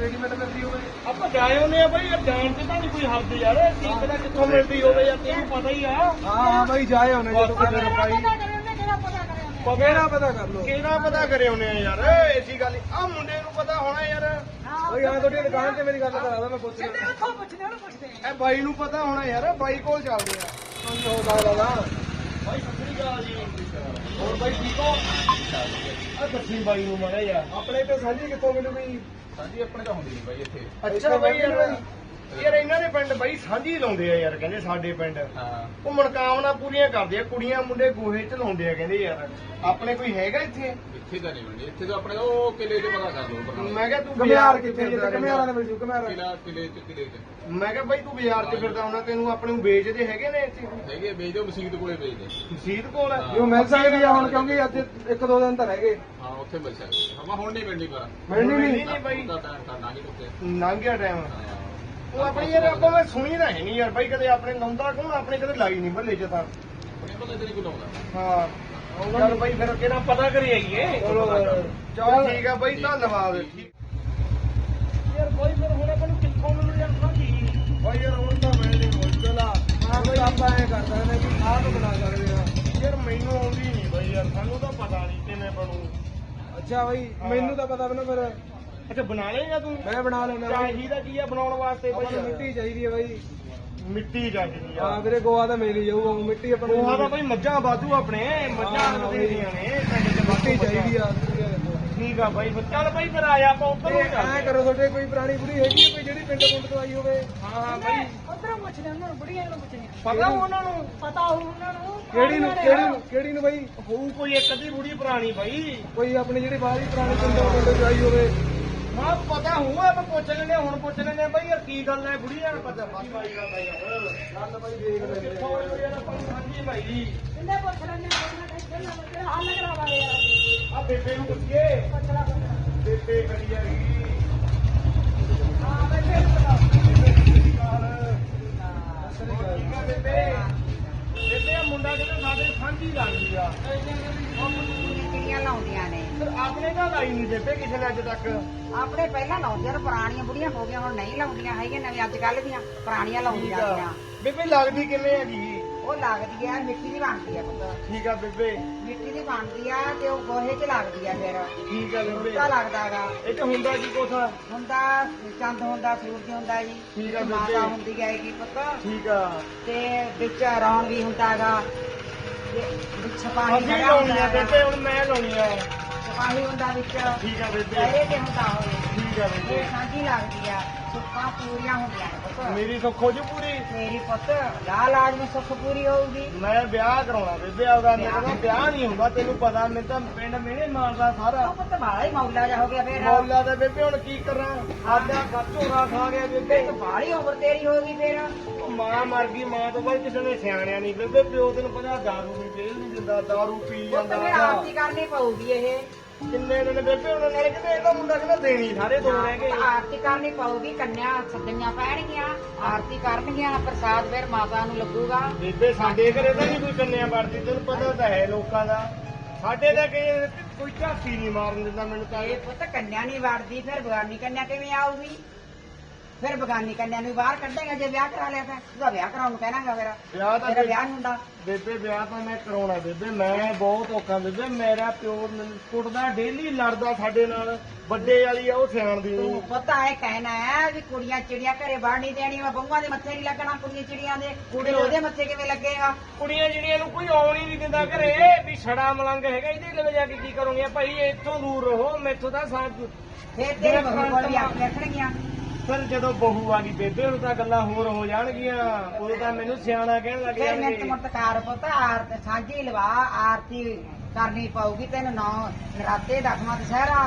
ਰੈਡੀਮੇਡ ਮਿਲਦੀ ਹੋਵੇ। ਆਪਾਂ ਜਾਏ ਹੁੰਦੇ ਆ ਬਾਈ ਯਾਰ ਜਾਣ ਤੇ ਤਾਂ ਨਹੀਂ ਕੋਈ ਹੱਦ ਯਾਰ। ਕੀ ਪਤਾ ਕਿੱਥੋਂ ਮਿਲਦੀ ਹੋਵੇ ਯਾਰ ਤੈਨੂੰ ਪਤਾ ਹੀ ਆ। ਹਾਂ ਹਾਂ ਬਾਈ ਜਾਏ ਜਦੋਂ ਪਤਾ ਕਰੇ ਪਤਾ ਕਿਹੜਾ ਪਤਾ ਲੋ ਕਿਹੜਾ ਪਤਾ ਕਰੇ ਉਹਨੇ ਯਾਰ ਐਸੀ ਗੱਲ ਆ ਮੁੰਡੇ ਨੂੰ ਪਤਾ ਹੋਣਾ ਯਾਰ। ਬਾਈ ਆ ਤੁਹਾਡੀ ਦੁਕਾਨ ਤੇ ਮੇਰੀ ਗੱਲ ਕਰਾ ਦਾ ਮੈਂ ਪੁੱਛ ਸਿੱਧੇ ਲਿਆ ਉੱਥੋਂ ਪੁੱਛਦੇ ਉਹਨੂੰ ਪੁੱਛਦੇ ਇਹ ਬਾਈ ਨੂੰ ਪਤਾ ਹੋਣਾ ਯਾਰ ਬਾਈ ਕੋਲ ਚੱਲਦੇ ਆ। ਹੋ ਸਕਦਾ ਨਾ ਬਾਈ ਸਤਿ ਸ੍ਰੀ ਅਕਾਲ ਜੀ। ਹੋਰ ਬਾਈ ਠੀਕ ਹੋ? ਆ ਦੱਸੀ ਬਾਈ ਨੂੰ ਮਾੜਾ ਯਾਰ ਆਪਣੇ ਤੇ ਸਾਂਝੀ ਕਿੱਥੋਂ ਮਿਲੂਗੀ? ਹਾਂਜੀ ਆਪਣੇ ਤਾਂ ਹੁੰਦੀ ਨਹੀਂ ਬਾਈ ਇੱਥੇ। ਅੱਛਾ ਬਾਈ ਯਾਰ। ਯਾਰ ਇਹਨਾਂ ਦੇ ਪਿੰਡ ਬਾਈ ਸਾਂਝੀ ਲਾਉਂਦੇ ਆ ਯਾਰ ਕਹਿੰਦੇ ਸਾਡੇ ਪਿੰਡ। ਹਾਂ। ਉਹ ਮਨਕਾਮਨਾ ਪੂਰੀਆਂ ਕਰਦੇ ਆ ਕੁੜੀਆਂ ਮੁੰਡੇ ਗੋਹੇ ਚ ਲਾਉਂਦੇ ਆ ਕਹਿੰਦੇ ਯਾਰ। ਆਪਣੇ ਕੋਈ ਹੈਗਾ ਇੱਥੇ? ਇੱਥੇ ਤਾਂ ਨਹੀਂ ਮਿਲਣੀ ਇੱਥੇ ਤਾਂ ਆਪਣੇ ਉਹ ਕਿਲੇ ਤੇ ਪਤਾ ਕਰ ਲਓ। ਮੈਂ ਕਿਹਾ ਤੂੰ ਬਾਜ਼ਾਰ ਕਿੱਥੇ ਜਿੱਥੇ ਕਮਿਆਰਾਂ ਦੇ ਮਿਲ ਜੂ ਕਮਿਆਰਾਂ ਕਿਲਾ ਕਿਲੇ ਤੇ ਕਿਲੇ ਤੇ ਮੈਂ ਕਿਹਾ ਬਾਈ ਤੂੰ ਬਾਜ਼ਾਰ ਚ ਫਿਰਦਾ ਹੁੰਦਾ ਤੈਨੂੰ ਆਪਣੇ ਨੂੰ ਵੇਚਦੇ ਹੈਗੇ ਨੇ ਇੱਥੇ? ਹੈਗੇ ਵੇਚ ਦਿਓ ਮਸੀਤ ਕੋਲੇ ਵੇਚ ਦੇ ਮਸਜਿਦ ਕੋਲ ਹੈ। ਜੋ ਮਿਲ ਸਕਦੀ ਆ ਹੁਣ ਕਿਉਂਕਿ ਅੱਜ ਇੱਕ ਦੋ ਦਿਨ ਤਾਂ ਰਹਿ ਗਏ। ਹਾਂ ਉੱਥੇ ਮਿਲ ਸਕਦੀ ਹਮਾ ਹੁਣ ਨਹੀਂ ਮਿਲਣੀ ਪਰ ਮਿਲਣੀ ਨਹੀਂ। ਨਹੀਂ ਬਾਈ। ਤਾਂ ਟਾਈਮ ਉਹ ਆਪਣੀ ਯਾਰ ਆਪਾਂ ਮੈਂ ਸੁਣੀ ਤਾਂ ਹੈ ਨਹੀਂ ਯਾਰ ਬਾਈ ਕਦੇ ਆਪਣੇ ਲਾਉਂਦਾ ਕੌਣ ਆਪਣੇ ਕਦੇ ਲਾਈ ਨਹੀਂ ਮੱਲੇ ਚ ਤਾਂ। ਆਪਣੇ ਕੋਲ ਇੱਥੇ ਨਹੀਂ ਕੋਈ ਲਾਉਂਦਾ ਹਾਂ। ਚੱਲ ਬਾਈ ਫਿਰ ਕਿਹੜਾ ਪਤਾ ਕਰੀ ਆਈਏ। ਚਲੋ ਚਲ ਠੀਕ ਆ ਬਾਈ ਧੰਨਵਾਦ। ਯਾਰ ਬਾਈ ਫਿਰ ਹੁਣ ਆਪਾਂ ਨੂੰ ਕਿੱਥੋਂ ਮਿਲੂ ਯਾਰ ਸਾਡੀ ਬਾਈ ਯਾਰ ਹੁਣ ਤਾਂ ਮਿਲਣੀ ਮੁਸ਼ਕਲ ਆ। ਹਾਂ ਬਾਈ। ਆਪਾਂ ਐ ਕਰ ਸਕਦੇ ਆ ਕਿ ਆਪ ਬਣਾ ਸਕਦੇ ਆ। ਯਾਰ ਮੈਨੂੰ ਆਉਂਦੀ ਨਹੀਂ ਬਾਈ ਯਾਰ ਸਾਨੂੰ ਤਾਂ ਪਤਾ ਨਹੀਂ ਕਿਵੇਂ ਬਣੂ। ਅੱਛਾ ਬਾਈ ਮੈਨੂੰ ਤਾਂ ਪਤਾ ਬਣਾ ਫਿਰ। ਅੱਛਾ ਬਣਾ ਲੇਗਾ ਤੂੰ? ਮੈਂ ਬਣਾ ਲੈਣਾ ਬਾਈ। ਚਾਹੀਦਾ ਕੀ ਆ ਬਣਾਉਣ ਵਾਸਤੇ ਆਪਾਂ ਨੂੰ ਬਾਈ ਮਿੱਟੀ ਚਾਹੀਦੀ ਹੈ ਬਾਈ। ਮਿੱਟੀ ਚਾਹੀਦੀ ਆ। ਹਾਂ ਵੀਰੇ ਗੋਆ ਤਾਂ ਮਿਲ ਹੀ ਜਾਊਗਾ ਉਹ ਮਿੱਟੀ ਆਪਾਂ ਨੂੰ ਉਹ ਤਾਂ ਬਾਈ ਮੱਝਾਂ ਬਾਜੂ ਆਪਣੇ ਮੱਝਾਂ ਹਾਂ, ਬਥੇਰੀਆਂ ਨੇ ਪਿੰਡ ਚ ਮਿੱਟੀ ਚਾਹੀਦੀ ਆ ਠੀਕ ਆ ਬਾਈ ਫਿਰ ਚੱਲ ਬਾਈ ਫਿਰ ਆਇਆ ਆਪਾਂ ਉੱਧਰ ਨੂੰ ਐ ਚੱਲਦੇ ਕਰੋ ਤੁਹਾਡੇ ਕੋਈ ਪੁਰਾਣੀ ਬੁੜੀ ਹੈਗੀ ਹੈ ਕੋਈ ਜਿਹੜੀ ਪਿੰਡ ਪੁੰਡ ਤੋਂ ਆਈ ਹੋਵੇ? ਹਾਂ ਹਾਂ ਬਾਈ। ਉਧਰੋਂ ਪੁੱਛਦੇ ਉਹਨਾਂ ਨੂੰ ਬੁੜੀਆਂ ਨੂੰ ਪੁੱਛਦੇ ਪਤਾ ਉਹਨਾਂ ਨੂੰ? ਪਤਾ ਹੋਊ ਉਹਨਾਂ ਨੂੰ। ਕਿਹੜੀ ਨੂੰ ਕਿਹੜੀ ਨੂੰ ਕਿਹੜੀ ਨੂੰ ਬਾਈ? ਹੋਊ ਕੋਈ ਇੱਕ ਅੱਧੀ ਬੁੜੀ ਪੁਰਾਣੀ ਬਾਈ। ਕੋਈ ਆਪਣੀ ਜਿਹੜੀ ਬਾਹਰ ਹੀ ਪੁਰਾਣੀ ਪਿੰਡ ਤੋਂ ਪਿੰਡ ਤੋਂ ਆਈ ਹੋਵੇ। ਹਾਂ ਪਤਾ ਹੋਊਗਾ ਆਪਾਂ ਪੁੱਛ ਹਾਂ, ਹੁਣ ਪੁੱਛ ਹਾਂ ਬਾਈ ਯਾਰ ਕੀ ਗੱਲ ਹੈ ਬੁੜੀ ਯਾਰ ਪਤਾ। ਬਾਈ ਬਾਈ ਗੱਲ ਹੈ ਗੱਲ ਬਾਈ ਦੇਖ ਆਈ ਹੋਈ ਯਾਰ ਆਪਾਂ? ਨੂੰ ਸਾਂਝੀ ਬਾਈ ਕਿੰਨੇ ਪੁੱਛ ਲੈਣੇ ਉਹਨਾਂ ਟੈਨਸ਼ਨ ਨਾ ਕਿਹੜਾ ਹੱਲ ਕਰਾਵਾ ਯਾਰ ਆ? ਬੇਬੇ ਨੂੰ ਪਛਲਾ ਬੇਬੇ ਖੜੀ ਆ ਗਈ ਹਾਂ ਬੈਠੇ ਨੂੰ ਪਤਾ ਠੀਕ ਆ ਬੇਬੇ? ਆ ਮੁੰਡਾ ਸਾਡੇ ਸਾਂਝੀ ਲੱਗਦੀ ਆ। ਚਿੜੀਆਂ ਲਾਉਂਦੀਆਂ ਨੇ? ਫਿਰ ਆਪਣੇ ਨਾਲ ਆਈ ਨਹੀਂ ਬੇਬੇ ਕਿਸੇ ਨੇ ਅੱਜ ਤੱਕ। ਆਪਣੇ ਪਹਿਲਾਂ ਲਾਉਂਦੀਆਂ ਨੇ ਪੁਰਾਣੀਆਂ ਬੁੜੀਆਂ ਹੋ ਗਈਆਂ ਹੁਣ ਨਹੀਂ ਲਾਉਂਦੀਆਂ ਹੈਗੀਆਂ ਨਵੀਆਂ ਅੱਜ ਕੱਲ੍ਹ ਦੀਆਂ ਪੁਰਾਣੀਆਂ ਲਾਉਂਦੀਆਂ ਠੀਕ ਆ। ਦੀਆਂ ਬੇਬੇ ਲੱਗਦੀ ਕਿਵੇਂ ਹੈਗੀ? ਉਹ ਲੱਗਦੀ ਆ ਮਿੱਟੀ ਦੀ ਬਣਦੀ ਆ ਪੁੱਤ। ਠੀਕ ਆ ਬੇਬੇ। ਮਿੱਟੀ ਦੀ ਬਣਦੀ ਆ ਤੇ ਉਹ ਗੋਹੇ 'ਚ ਲੱਗਦੀ ਆ ਫਿਰ। ਠੀਕ ਆ ਬੇਬੇ। ਉੱਚਾ ਲੱਗਦਾਗਾ ਤੇ ਹੁੰਦਾ ਕੀ ਕੋਥਾ ਹੁੰਦਾ ਚੰਦ ਹੁੰਦਾ ਸੂਰਜ ਹੁੰਦਾ ਜੀ। ਠੀਕ ਆ ਤੇ ਬੇਬੇ। ਮਾਤਾ ਹੁੰਦੀ ਹੈਗੀ ਪੁੱਤ। ਠੀਕ ਆ। ਤੇ ਵਿੱਚ ਰੌਣ ਵੀ ਹੁੰਦਾਗਾ ਤੇ ਵਿੱਚ ਛਪਾਹੀ ਅਸੀਂ ਖੜਾ ਲਾਉਣੀ ਆ ਹੁੰਦਾ ਬੇਬੇ ਹੁਣ ਮੈਂ ਲਾਉਣੀ ਆ। ਛਪਾਹੀ ਹੁੰਦਾ ਵਿੱਚ। ਠੀਕ ਆ ਬੇਬੇ। ਪਹਿਰੇ ਤੇ ਹੁੰਦਾ ਹੋਵੇ ਠੀਕ ਆ ਬੇਬੇ। ਇਹ ਸਾਂਝੀ ਲੱਗਦੀ ਆ। ਸੁੱਖਾਂ ਪੂਰੀਆਂ ਹੁੰਦੀਆਂ ਨੇ ਪੁੱਤ ਮੇਰੀ ਸੁੱਖ ਹੋ ਜੂ ਪੂਰੀ? ਮੇਰੀ ਪੁੱਤ ਲਾਲ ਆਦਮੀ ਸੁੱਖ ਪੂਰੀ ਹੋਊਗੀ। ਮੈਂ ਵਿਆਹ ਕਰਾਉਣਾ ਬੇਬੇ ਆਪਦਾ ਮੇਰੇ ਕੋਲ ਵਿਆਹ ਨਹੀਂ ਹੁੰਦਾ ਤੈਨੂੰ ਪਤਾ ਮੈਂ ਤਾਂ ਪਿੰਡ ਮੇਰੇ ਮਾਰਦਾ ਸਾਰਾ। ਉਹ ਪੁੱਤ ਬਾਲਾ ਹੀ ਮੌਲਾ ਜਾ ਹੋ ਗਿਆ ਫੇਰ। ਮੌਲਾ ਦਾ ਬੇਬੇ ਹੁਣ ਕੀ ਕਰਾਂ? ਆਦਿਆ ਖਰਚੋਰਾ ਖਾ ਗਿਆ ਬੇਬੇ। ਬਾਲੀ ਉਮਰ ਤੇਰੀ ਹੋ ਗਈ ਫੇਰ। ਮਾਂ ਮਰ ਗਈ ਮਾਂ ਤੋਂ ਬਾਅਦ ਕਿਸੇ ਨੇ ਸਿਆਣਿਆ ਨਹੀਂ। ਬੇਬੇ ਪਿਓ ਤੈਨੂੰ ਪਤਾ ਦਾਰੂ ਨਹੀਂ ਜੇਲ੍ਹ ਨਹੀਂ ਦਿੰਦਾ ਦਾਰੂ ਪੀ ਜਾਂਦਾ ਆਰਤੀ ਕਰਨੀ ਪਊਗੀ ਇਹ? ਕਿੰਨੇ ਦਿਨ ਬੇਬੇ ਉਹਨਾਂ ਨਾਲੇ ਕਿਤੇ ਇਹਦਾ ਮੁੰਡਾ ਕਿਤੇ ਦੇਣੀ ਸਾਰੇ ਦੋ ਰਹਿ ਗਏ। ਆਰਤੀ ਕਰਨੀ ਪਊਗੀ ਕੰਨਿਆ ਸੱਜਣੀਆਂ ਪੈਣਗੀਆਂ ਆਰਤੀ ਕਰਨਗੀਆਂ ਪ੍ਰਸਾਦ ਫੇਰ ਮਾਤਾ ਨੂੰ ਲੱਗੂਗਾ। ਬੇਬੇ ਸਾਡੇ ਘਰੇ ਤਾਂ ਨਹੀਂ ਕੋਈ ਕੰਨਿਆ ਵੜਦੀ ਤੈਨੂੰ ਪਤਾ ਤਾਂ ਹੈ ਲੋਕਾਂ ਦਾ। ਸਾਡੇ ਤਾਂ ਕਈ ਕੋਈ ਝਾਤੀ ਨਹੀਂ ਮਾਰਨ ਦਿੰਦਾ ਮੈਨੂੰ ਤਾਂ ਇਹ ਪੁੱਤ ਕੰਨਿਆ ਨਹੀਂ ਵੜਦੀ ਫਿਰ ਬਗਾਨੀ ਕੰਨਿਆ ਕਿਵੇਂ ਆਊਗੀ? ਫਿਰ ਬਗਾਨੀ ਕੰਨਿਆ ਨੂੰ ਬਾਹਰ ਕੱਢੇਗਾ ਜੇ ਵਿਆਹ ਕਰਾ ਲਿਆ ਤਾਂ। ਉਹਦਾ ਵਿਆਹ ਕਰਾਉਣ ਨੂੰ ਕਹਿਣਾਗਾ ਫਿਰ। ਵਿਆਹ ਤਾਂ ਵਿਆਹ ਹੁੰਦਾ। ਬੇਬੇ ਵਿਆਹ ਤਾਂ ਮੈਂ ਕਰਾਉਣਾ ਬੇਬੇ ਮੈਂ ਬਹੁਤ ਔਖਾ ਬੇਬੇ ਮੇਰਾ ਪਿਓ ਮੈਨੂੰ ਕੁੱਟਦਾ ਡੇਲੀ ਲੜਦਾ ਸਾਡੇ ਨਾਲ ਵੱਡੇ ਵਾਲੀ ਆ ਉਹ ਸਿਆਣਦੀ ਤੂੰ ਨਹੀਂ। ਪਤਾ ਹੈ ਕਹਿਣਾ ਹੈ ਵੀ ਕੁੜੀਆਂ ਚਿੜੀਆਂ ਘਰੇ ਬਾਹਰ ਨਹੀਂ ਦੇਣੀਆਂ ਬੰਗਾਂ ਦੇ ਮੱਥੇ ਨਹੀਂ ਲੱਗਣਾ ਕੁੜੀਆਂ ਚਿੜੀਆਂ ਦੇ। ਕੁੜੀ ਉਹਦੇ ਮੱਥੇ ਕਿਵੇਂ ਲੱਗੇਗਾ? ਕੁੜੀਆਂ ਜਿਹੜੀਆਂ ਨੂੰ ਕੋਈ ਆਉਣ ਹੀ ਨਹੀਂ ਦਿੰਦਾ ਘਰੇ ਵੀ ਛੜਾ ਮਲੰਗ ਹੈਗਾ ਇਹਦੇ ਲਈ ਜਾ ਕੇ ਕੀ ਕਰੋਗੇ ਭਾਈ ਇੱਥੋਂ ਦੂਰ ਰਹੋ ਮੈਥੋਂ ਤਾਂ ਸਾਥ ਫੇਰ ਤੇਰੇ ਕੋਲ ਵੀ ਆਪੇ ਰੱਖਣਗੀਆਂ ਫਿਰ ਜਦੋਂ ਬਹੂ ਆ ਗਈ ਬੇਬੇ ਹੁਣ ਤਾਂ ਗੱਲਾਂ ਹੋਰ ਹੋ ਜਾਣਗੀਆਂ। ਉਦੋਂ ਤਾਂ ਮੈਨੂੰ ਸਿਆਣਾ ਕਹਿਣ ਲੱਗ ਫਿਰ ਮਿੰਟ ਜਾਣਗੇ ਮੁਰਤਕਾਰ ਪੁੱਤ ਆਰਤ ਸਾਂਝੀ ਲਵਾ ਆਰਤੀ ਕਰਨੀ ਪਊਗੀ ਤੈਨੂੰ ਨੌ ਨਰਾਤੇ ਦਸਵਾਂ ਦੁਸਹਿਰਾ।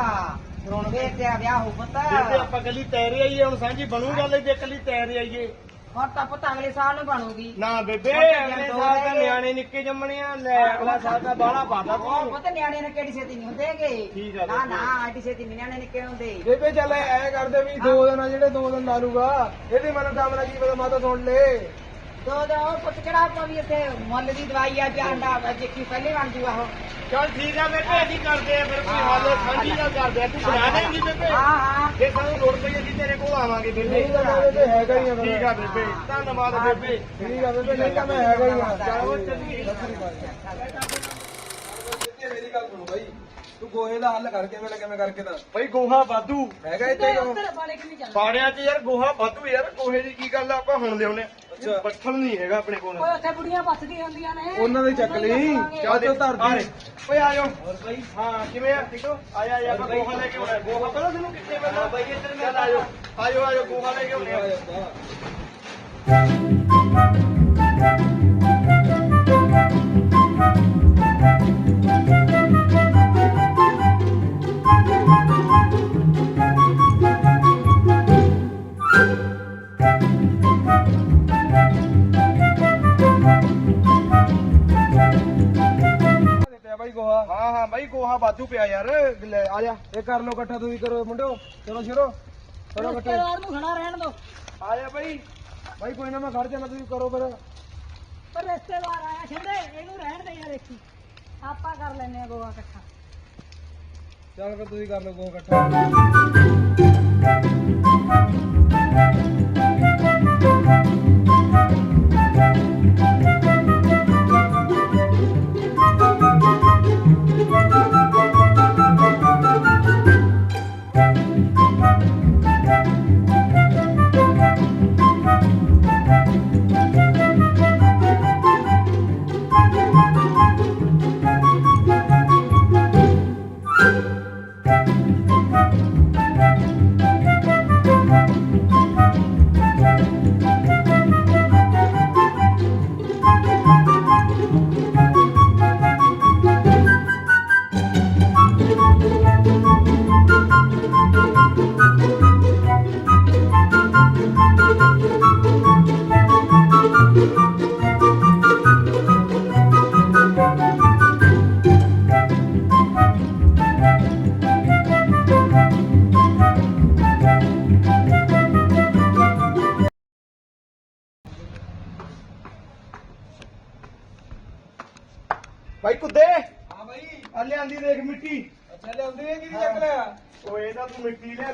ਹੁਣ ਵੇਖ ਤੇਰਾ ਵਿਆਹ ਹੋ ਪੁੱਤ। ਬੇਬੇ ਆਪਾਂ ਕੱਲੀ ਤੈਰੇ ਆਈਏ ਹੁਣ ਸਾਂਝੀ ਬਣੂ ਗੱਲ ਜੇ ਕੱਲੀ ਤੈਰੇ ਆਈਏ। ਹੁਣ ਤਾਂ ਪੁੱਤ ਅਗਲੇ ਸਾਲ ਨੂੰ ਬਣੂਗੀ। ਨਾ ਬੇਬੇ ਅਗਲੇ ਸਾਲ ਤਾਂ। ਨਿਆਣੇ ਨਿੱਕੇ ਜੰਮਣੇ ਆ ਲੈ ਅਗਲਾ ਸਾਲ ਤਾਂ ਬਾਹਲਾ ਪਾਦਾ ਉਹ ਤੂੰ ਪੁੱਤ ਨਿਆਣੇ ਨੇ ਕਿਹੜੀ ਛੇਤੀ ਨਹੀਂ ਹੁੰਦੇਗੇ ਠੀਕ ਆ ਨਾ। ਨਾ ਐਡੀ ਛੇਤੀ ਨੀ ਨਿਆਣੇ ਨਿੱਕੇ ਹੁੰਦੇ। ਬੇਬੇ ਚੱਲ ਐ ਕਰਦੇ ਵੀ ਦੋ ਦਿਨ ਆ ਜਿਹੜੇ ਦੋ ਦਿਨ ਲਾ ਲੂਗਾ ਇਹਦੀ ਮਨ ਕਾਮਨਾ ਕੀ ਪਤਾ ਮਾਤਾ ਸੁਣ ਲੈ। ਦੋ ਦੋ ਉਹ ਪੁੱਤ ਕਿਹੜਾ ਆਪਾਂ ਵੀ ਇੱਥੇ ਮੁੱਲ ਦੀ ਦਵਾਈ ਆ ਜਾਂਦਾ ਦੇਖੀ ਪਹਿਲੇ ਬਣ ਜੂਗਾ ਉਹ। ਚੱਲ ਠੀਕ ਆ ਬੇਬੇ ਅਸੀਂ ਕਰਦੇ ਆ ਫਿਰ ਕੋਈ ਹੱਲ ਸਾਂਝੀ ਨਾਲ ਕਰਦੇ ਆ। ਤੂੰ ਸੁਣਾ ਦੇਂਗੀ ਬੇਬੇ। ਹਾਂ ਹਾਂ। ਜੇ ਸਾਨੂੰ ਲੋੜ ਪਈ ਅਸੀਂ ਤੇਰੇ ਕੋਲ ਆਵਾਂਗੇ ਬੇਬੇ। ਨਹੀਂ ਤਾਂ ਬੇਬੇ ਹੈਗਾ ਹੀ ਆ ਫਿਰ। ਠੀਕ ਆ ਬੇਬੇ ਧੰਨਵਾਦ ਬੇਬੇ। ਠੀਕ ਆ ਬੇਬੇ ਨਹੀਂ ਤਾਂ ਮੈਂ ਹੈਗਾ ਹੀ ਆ। ਚਲੋ ਚੱਲੀਏ। ਮੇਰੀ ਗੱਲ ਸੁਣ ਬਾਈ। ਤੂੰ ਗੋਹੇ ਦਾ ਹੱਲ ਕਰਕੇ ਵੇਲੇ ਕਿਵੇਂ ਕਰਕੇ ਤਾਂ ਬਈ ਗੋਹਾ ਵਾਧੂ। ਹੈਗਾ ਇੱਥੇ ਕਿਉਂ? ਉੱਧਰ ਚੱਲ ਪਾੜਿਆਂ 'ਚ ਯਾਰ ਗੋਹਾ ਵਾਧੂ ਯਾਰ ਗੋਹੇ ਦੀ ਕੀ ਗੱਲ ਆ ਆਪਾਂ ਹੁਣ ਲਿਆਉਨੇ ਅੱਛਾ। ਬੱਠਲ ਨਹੀਂ ਹੈਗਾ ਆਪਣੇ ਕੋਲ। ਓਏ ਉੱਥੇ ਬੁੜੀਆਂ ਪੱਥਦੀਆਂ ਹੁੰਦੀਆਂ ਨੇ। ਉਹਨਾਂ ਦੇ ਚੱਕ ਲਈ। ਚਾਹ ਤੋਂ ਧਰ ਆ ਦੇ। ਓਏ ਆ ਜਾਓ ਹੋਰ ਬਾਈ ਹਾਂ ਕਿਵੇਂ ਆ? ਠੀਕ ਹੋ? ਆ ਜਾ ਆ ਜਾ ਆਪਾਂ ਗੋਹਾ ਲੈ ਕੇ ਆਉਣਾ। ਹੈ। ਗੋਹਾ ਪਤਾ ਤੈਨੂੰ ਕਿੱਥੇ ਮਿਲਣਾ? ਬਾਈ ਇੱਧਰ ਮੈਂ ਆ ਜਾਓ ਆ ਜਾਓ ਆ ਜਾਓ ਗੋਹਾ ਲੈ ਕੇ ਆਉਣੇ ਆ। ਹਾਂ ਬਾਈ ਗੋਹਾ ਵਾਧੂ ਪਿਆ ਯਾਰ। ਲੈ ਆ ਜਾ ਇਹ ਕਰ ਲੋ ਇਕੱਠਾ ਤੁਸੀਂ ਕਰੋ ਮੁੰਡੋ ਚਲੋ ਸ਼ੁਰੂ ਕਰੋ ਇਕੱਠੇ। ਰਿਸ਼ਤੇਦਾਰ ਨੂੰ ਖੜਾ ਰਹਿਣ ਦੋ ਆ ਜਾ ਬਾਈ। ਬਾਈ ਕੋਈ ਨਾ ਮੈਂ ਖੜ ਜਾਣਾ ਤੁਸੀਂ ਕਰੋ ਫਿਰ। ਪਰ ਰਿਸ਼ਤੇਦਾਰ ਆਇਆ ਛਿੰਦੇ ਇਹਨੂੰ ਰਹਿਣ ਦੇ ਯਾਰ ਇੱਥੇ। ਆਪਾਂ ਕਰ ਲੈਨੇ ਆ ਗੋਆ ਇਕੱਠਾ। ਚੱਲ ਫਿਰ ਤੁਸੀਂ ਕਰ ਲਓ ਗੋਹਾ ਇਕੱਠਾ।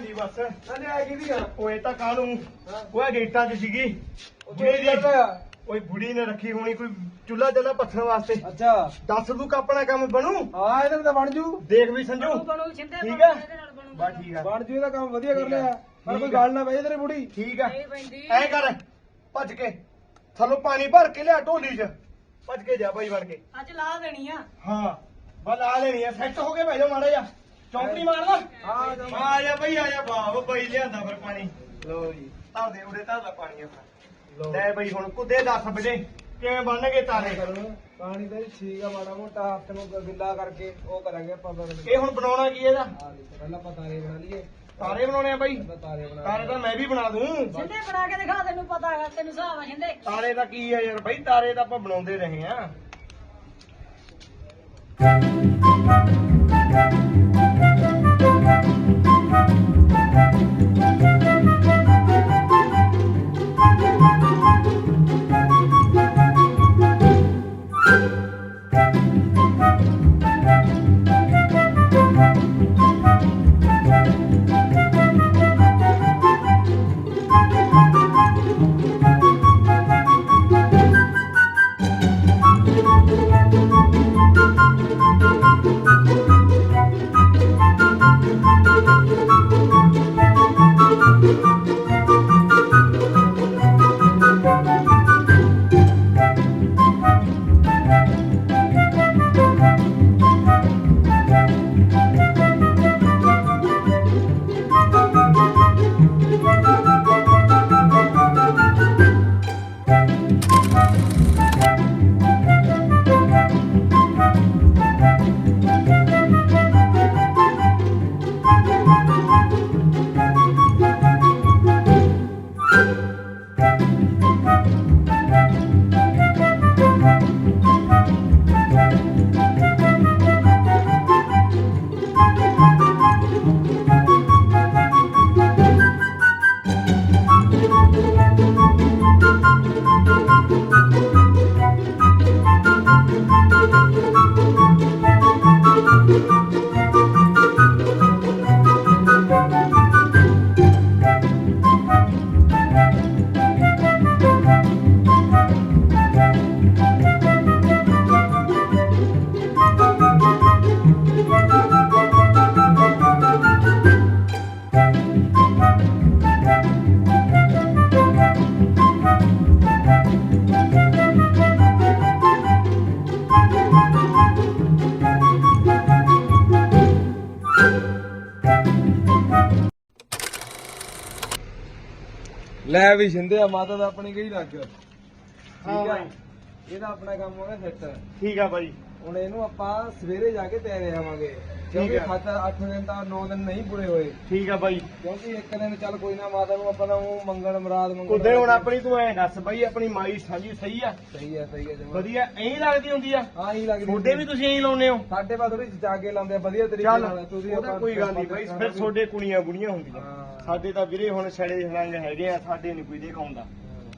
ਲਿਆਂਦੀ ਬਸ। ਨਾ ਲਿਆ ਕਿਹਦੀ ਆ? ਓਏ ਤਾਂ ਕਾਹਨੂੰ ਓਏ ਗੇਟਾਂ 'ਚ ਸੀਗੀ। ਉਹ ਜਿਹੜੀ ਓਏ ਬੁੜੀ ਨੇ ਰੱਖੀ ਹੋਣੀ ਕੋਈ ਚੁੱਲਾ ਚੱਲਾ ਪੱਥਰ ਵਾਸਤੇ। ਅੱਛਾ। ਦੱਸ ਦੂ ਕਿ ਆਪਣਾ ਕੰਮ ਬਣੂ? ਹਾਂ ਇਹਦੇ ਨਾਲ ਤਾਂ ਬਣ ਜੂ। ਦੇਖ ਵੀ ਸੰਜੂ। ਬਣੂ ਛਿੰਦੇ ਠੀਕ ਆ? ਇਹਦੇ ਨਾਲ ਬਣੂ ਬਾ ਠੀਕ ਆ। ਬਣ ਜੂ ਇਹਦਾ ਕੰਮ ਵਧੀਆ ਕਰ। ਲਿਆ। ਪਰ ਕੋਈ। ਗੱਲ ਨਾ ਪਈ ਤੇਰੇ ਬੁੜੀ। ਠੀਕ ਆ। ਐ ਕਰ ਭੱਜ ਕੇ। ਥੱਲੋਂ ਪਾਣੀ ਭਰ ਕੇ ਲਿਆ ਢੋਲੀ 'ਚ। ਭੱਜ ਕੇ ਜਾ ਬਾਈ ਬਣ ਕੇ। ਅੱਜ ਲਾ ਦੇਣੀ ਆ। ਹਾਂ। ਬਲ ਆ ਲੈਣੀ ਆ। ਸੈੱਟ ਹੋ ਕੇ ਬਹਿ ਜਾ ਮਾੜਾ ਜਾ ਚੌਂਕੜੀ ਹਾਂ ਜਾ। ਆ ਜਾ ਬਈ ਆ ਜਾ। ਵਾਹ ਬਈ ਲਿਆਂਦਾ ਫਿਰ ਪਾਣੀ। ਲੋ ਜੀ। ਧਰ ਦੇ ਉਰੇ ਧਰ ਦਾ ਪਾਣੀ ਆਪਣਾ ਲੈ ਬਈ ਹੁਣ ਕੁੱਦੇ ਦੱਸ ਬਜੇ ਕਿਵੇਂ ਬਣਨਗੇ ਤਾਰੇ? ਪਾਣੀ ਤਾਂ ਜੀ ਠੀਕ ਆ ਮਾੜਾ ਮੋਟਾ ਹੱਥ ਨੂੰ ਗਿੱਲਾ ਕਰਕੇ ਉਹ ਕਰਾਂਗੇ ਆਪਾਂ ਫਿਰ। ਇਹ ਹੁਣ ਬਣਾਉਣਾ ਕੀ ਇਹਦਾ? ਆ ਦੇਖੋ, ਪਹਿਲਾਂ ਆਪਾਂ ਤਾਰੇ ਬਣਾ ਲਈਏ। ਤਾਰੇ ਬਣਾਉਣੇ ਆ ਬਾਈ। ਪਹਿਲਾਂ ਤਾਰੇ ਬਣਾ ਤਾਰੇ ਤਾਂ ਮੈਂ ਵੀ ਬਣਾ ਦੂੰ। ਛਿੰਦੇ ਬਣਾ ਕੇ ਦਿਖਾ ਤੈਨੂੰ ਪਤਾ ਹੈਗਾ ਤੈਨੂੰ ਹਿਸਾਬ ਆ ਤਾਰੇ ਦਾ ਕੀ ਆ ਯਾਰ ਬਾਈ? ਤਾਰੇ ਤਾਂ ਆਪਾਂ ਬਣਾਉਂਦੇ ਰਹੇ ਆ। ਵੀ ਛਿੰਦੇ ਆ ਮਾਤਾ ਦਾ ਆਪਣੀ ਗਈ ਲੱਗ ਹਾਂ ਬਾਈ। ਇਹਦਾ ਆਪਣਾ ਕੰਮ ਹੋ ਗਿਆ ਸੈੱਟ। ਠੀਕ ਆ ਬਾਈ। ਹੁਣ ਇਹਨੂੰ ਆਪਾਂ ਸਵੇਰੇ ਜਾ ਕੇ ਤਿਆਰ ਆਵਾਂਗੇ। ਕਿਉਂਕਿ ਆ। ਖਾਤਾ 8 ਦਿਨ ਤਾਂ 9 ਦਿਨ ਨਹੀਂ ਪੂਰੇ ਹੋਏ। ਠੀਕ ਆ ਬਾਈ। ਕਿਉਂਕਿ ਇੱਕ ਦਿਨ ਚੱਲ ਕੋਈ ਨਾ ਮਾਤਾ ਨੂੰ ਆਪਾਂ ਤਾਂ ਉਹ ਮੰਗਣ ਮਰਾਦ ਮੰਗਣ ਕੁੱਦੇ ਹੁਣ ਆਪਣੀ ਤੂੰ ਐ ਦੱਸ ਬਾਈ ਆਪਣੀ ਮਾਈ ਸਾਂਝੀ ਸਹੀ ਆ? ਸਹੀ ਹੈ ਸਹੀ ਜਮਾ। ਵਧੀਆ ਐਂ ਲੱਗਦੀ ਹੁੰਦੀ ਆ? ਹਾਂ ਹੀ ਲੱਗਦੀ ਤੁਹਾਡੇ ਵੀ ਤੁਸੀਂ ਐਂ ਲਾਉਨੇ ਹੋ? ਸਾਡੇ ਬਾਅਦ ਥੋੜੀ ਜਾ ਕੇ ਲਾਉਂਦੇ ਆ ਵਧੀਆ ਤਰੀਕੇ ਨਾਲ। ਤੁਸੀਂ ਉਹਦਾ ਕੋਈ ਗੱਲ ਨਹੀਂ ਬਾਈ ਫਿਰ ਤੁਹਾਡੇ ਕੁੜੀਆਂ ਬੁੜੀਆਂ ਹੁੰਦੀਆਂ। ਸਾਡੇ ਤਾਂ ਵੀਰੇ ਹੁਣ ਛੜੇ ਛੜਾਂਗ ਹੈਗੇ ਆ ਸਾਡੇ ਨਹੀਂ ਕੋਈ ਦੇਖ ਆਉਂਦਾ।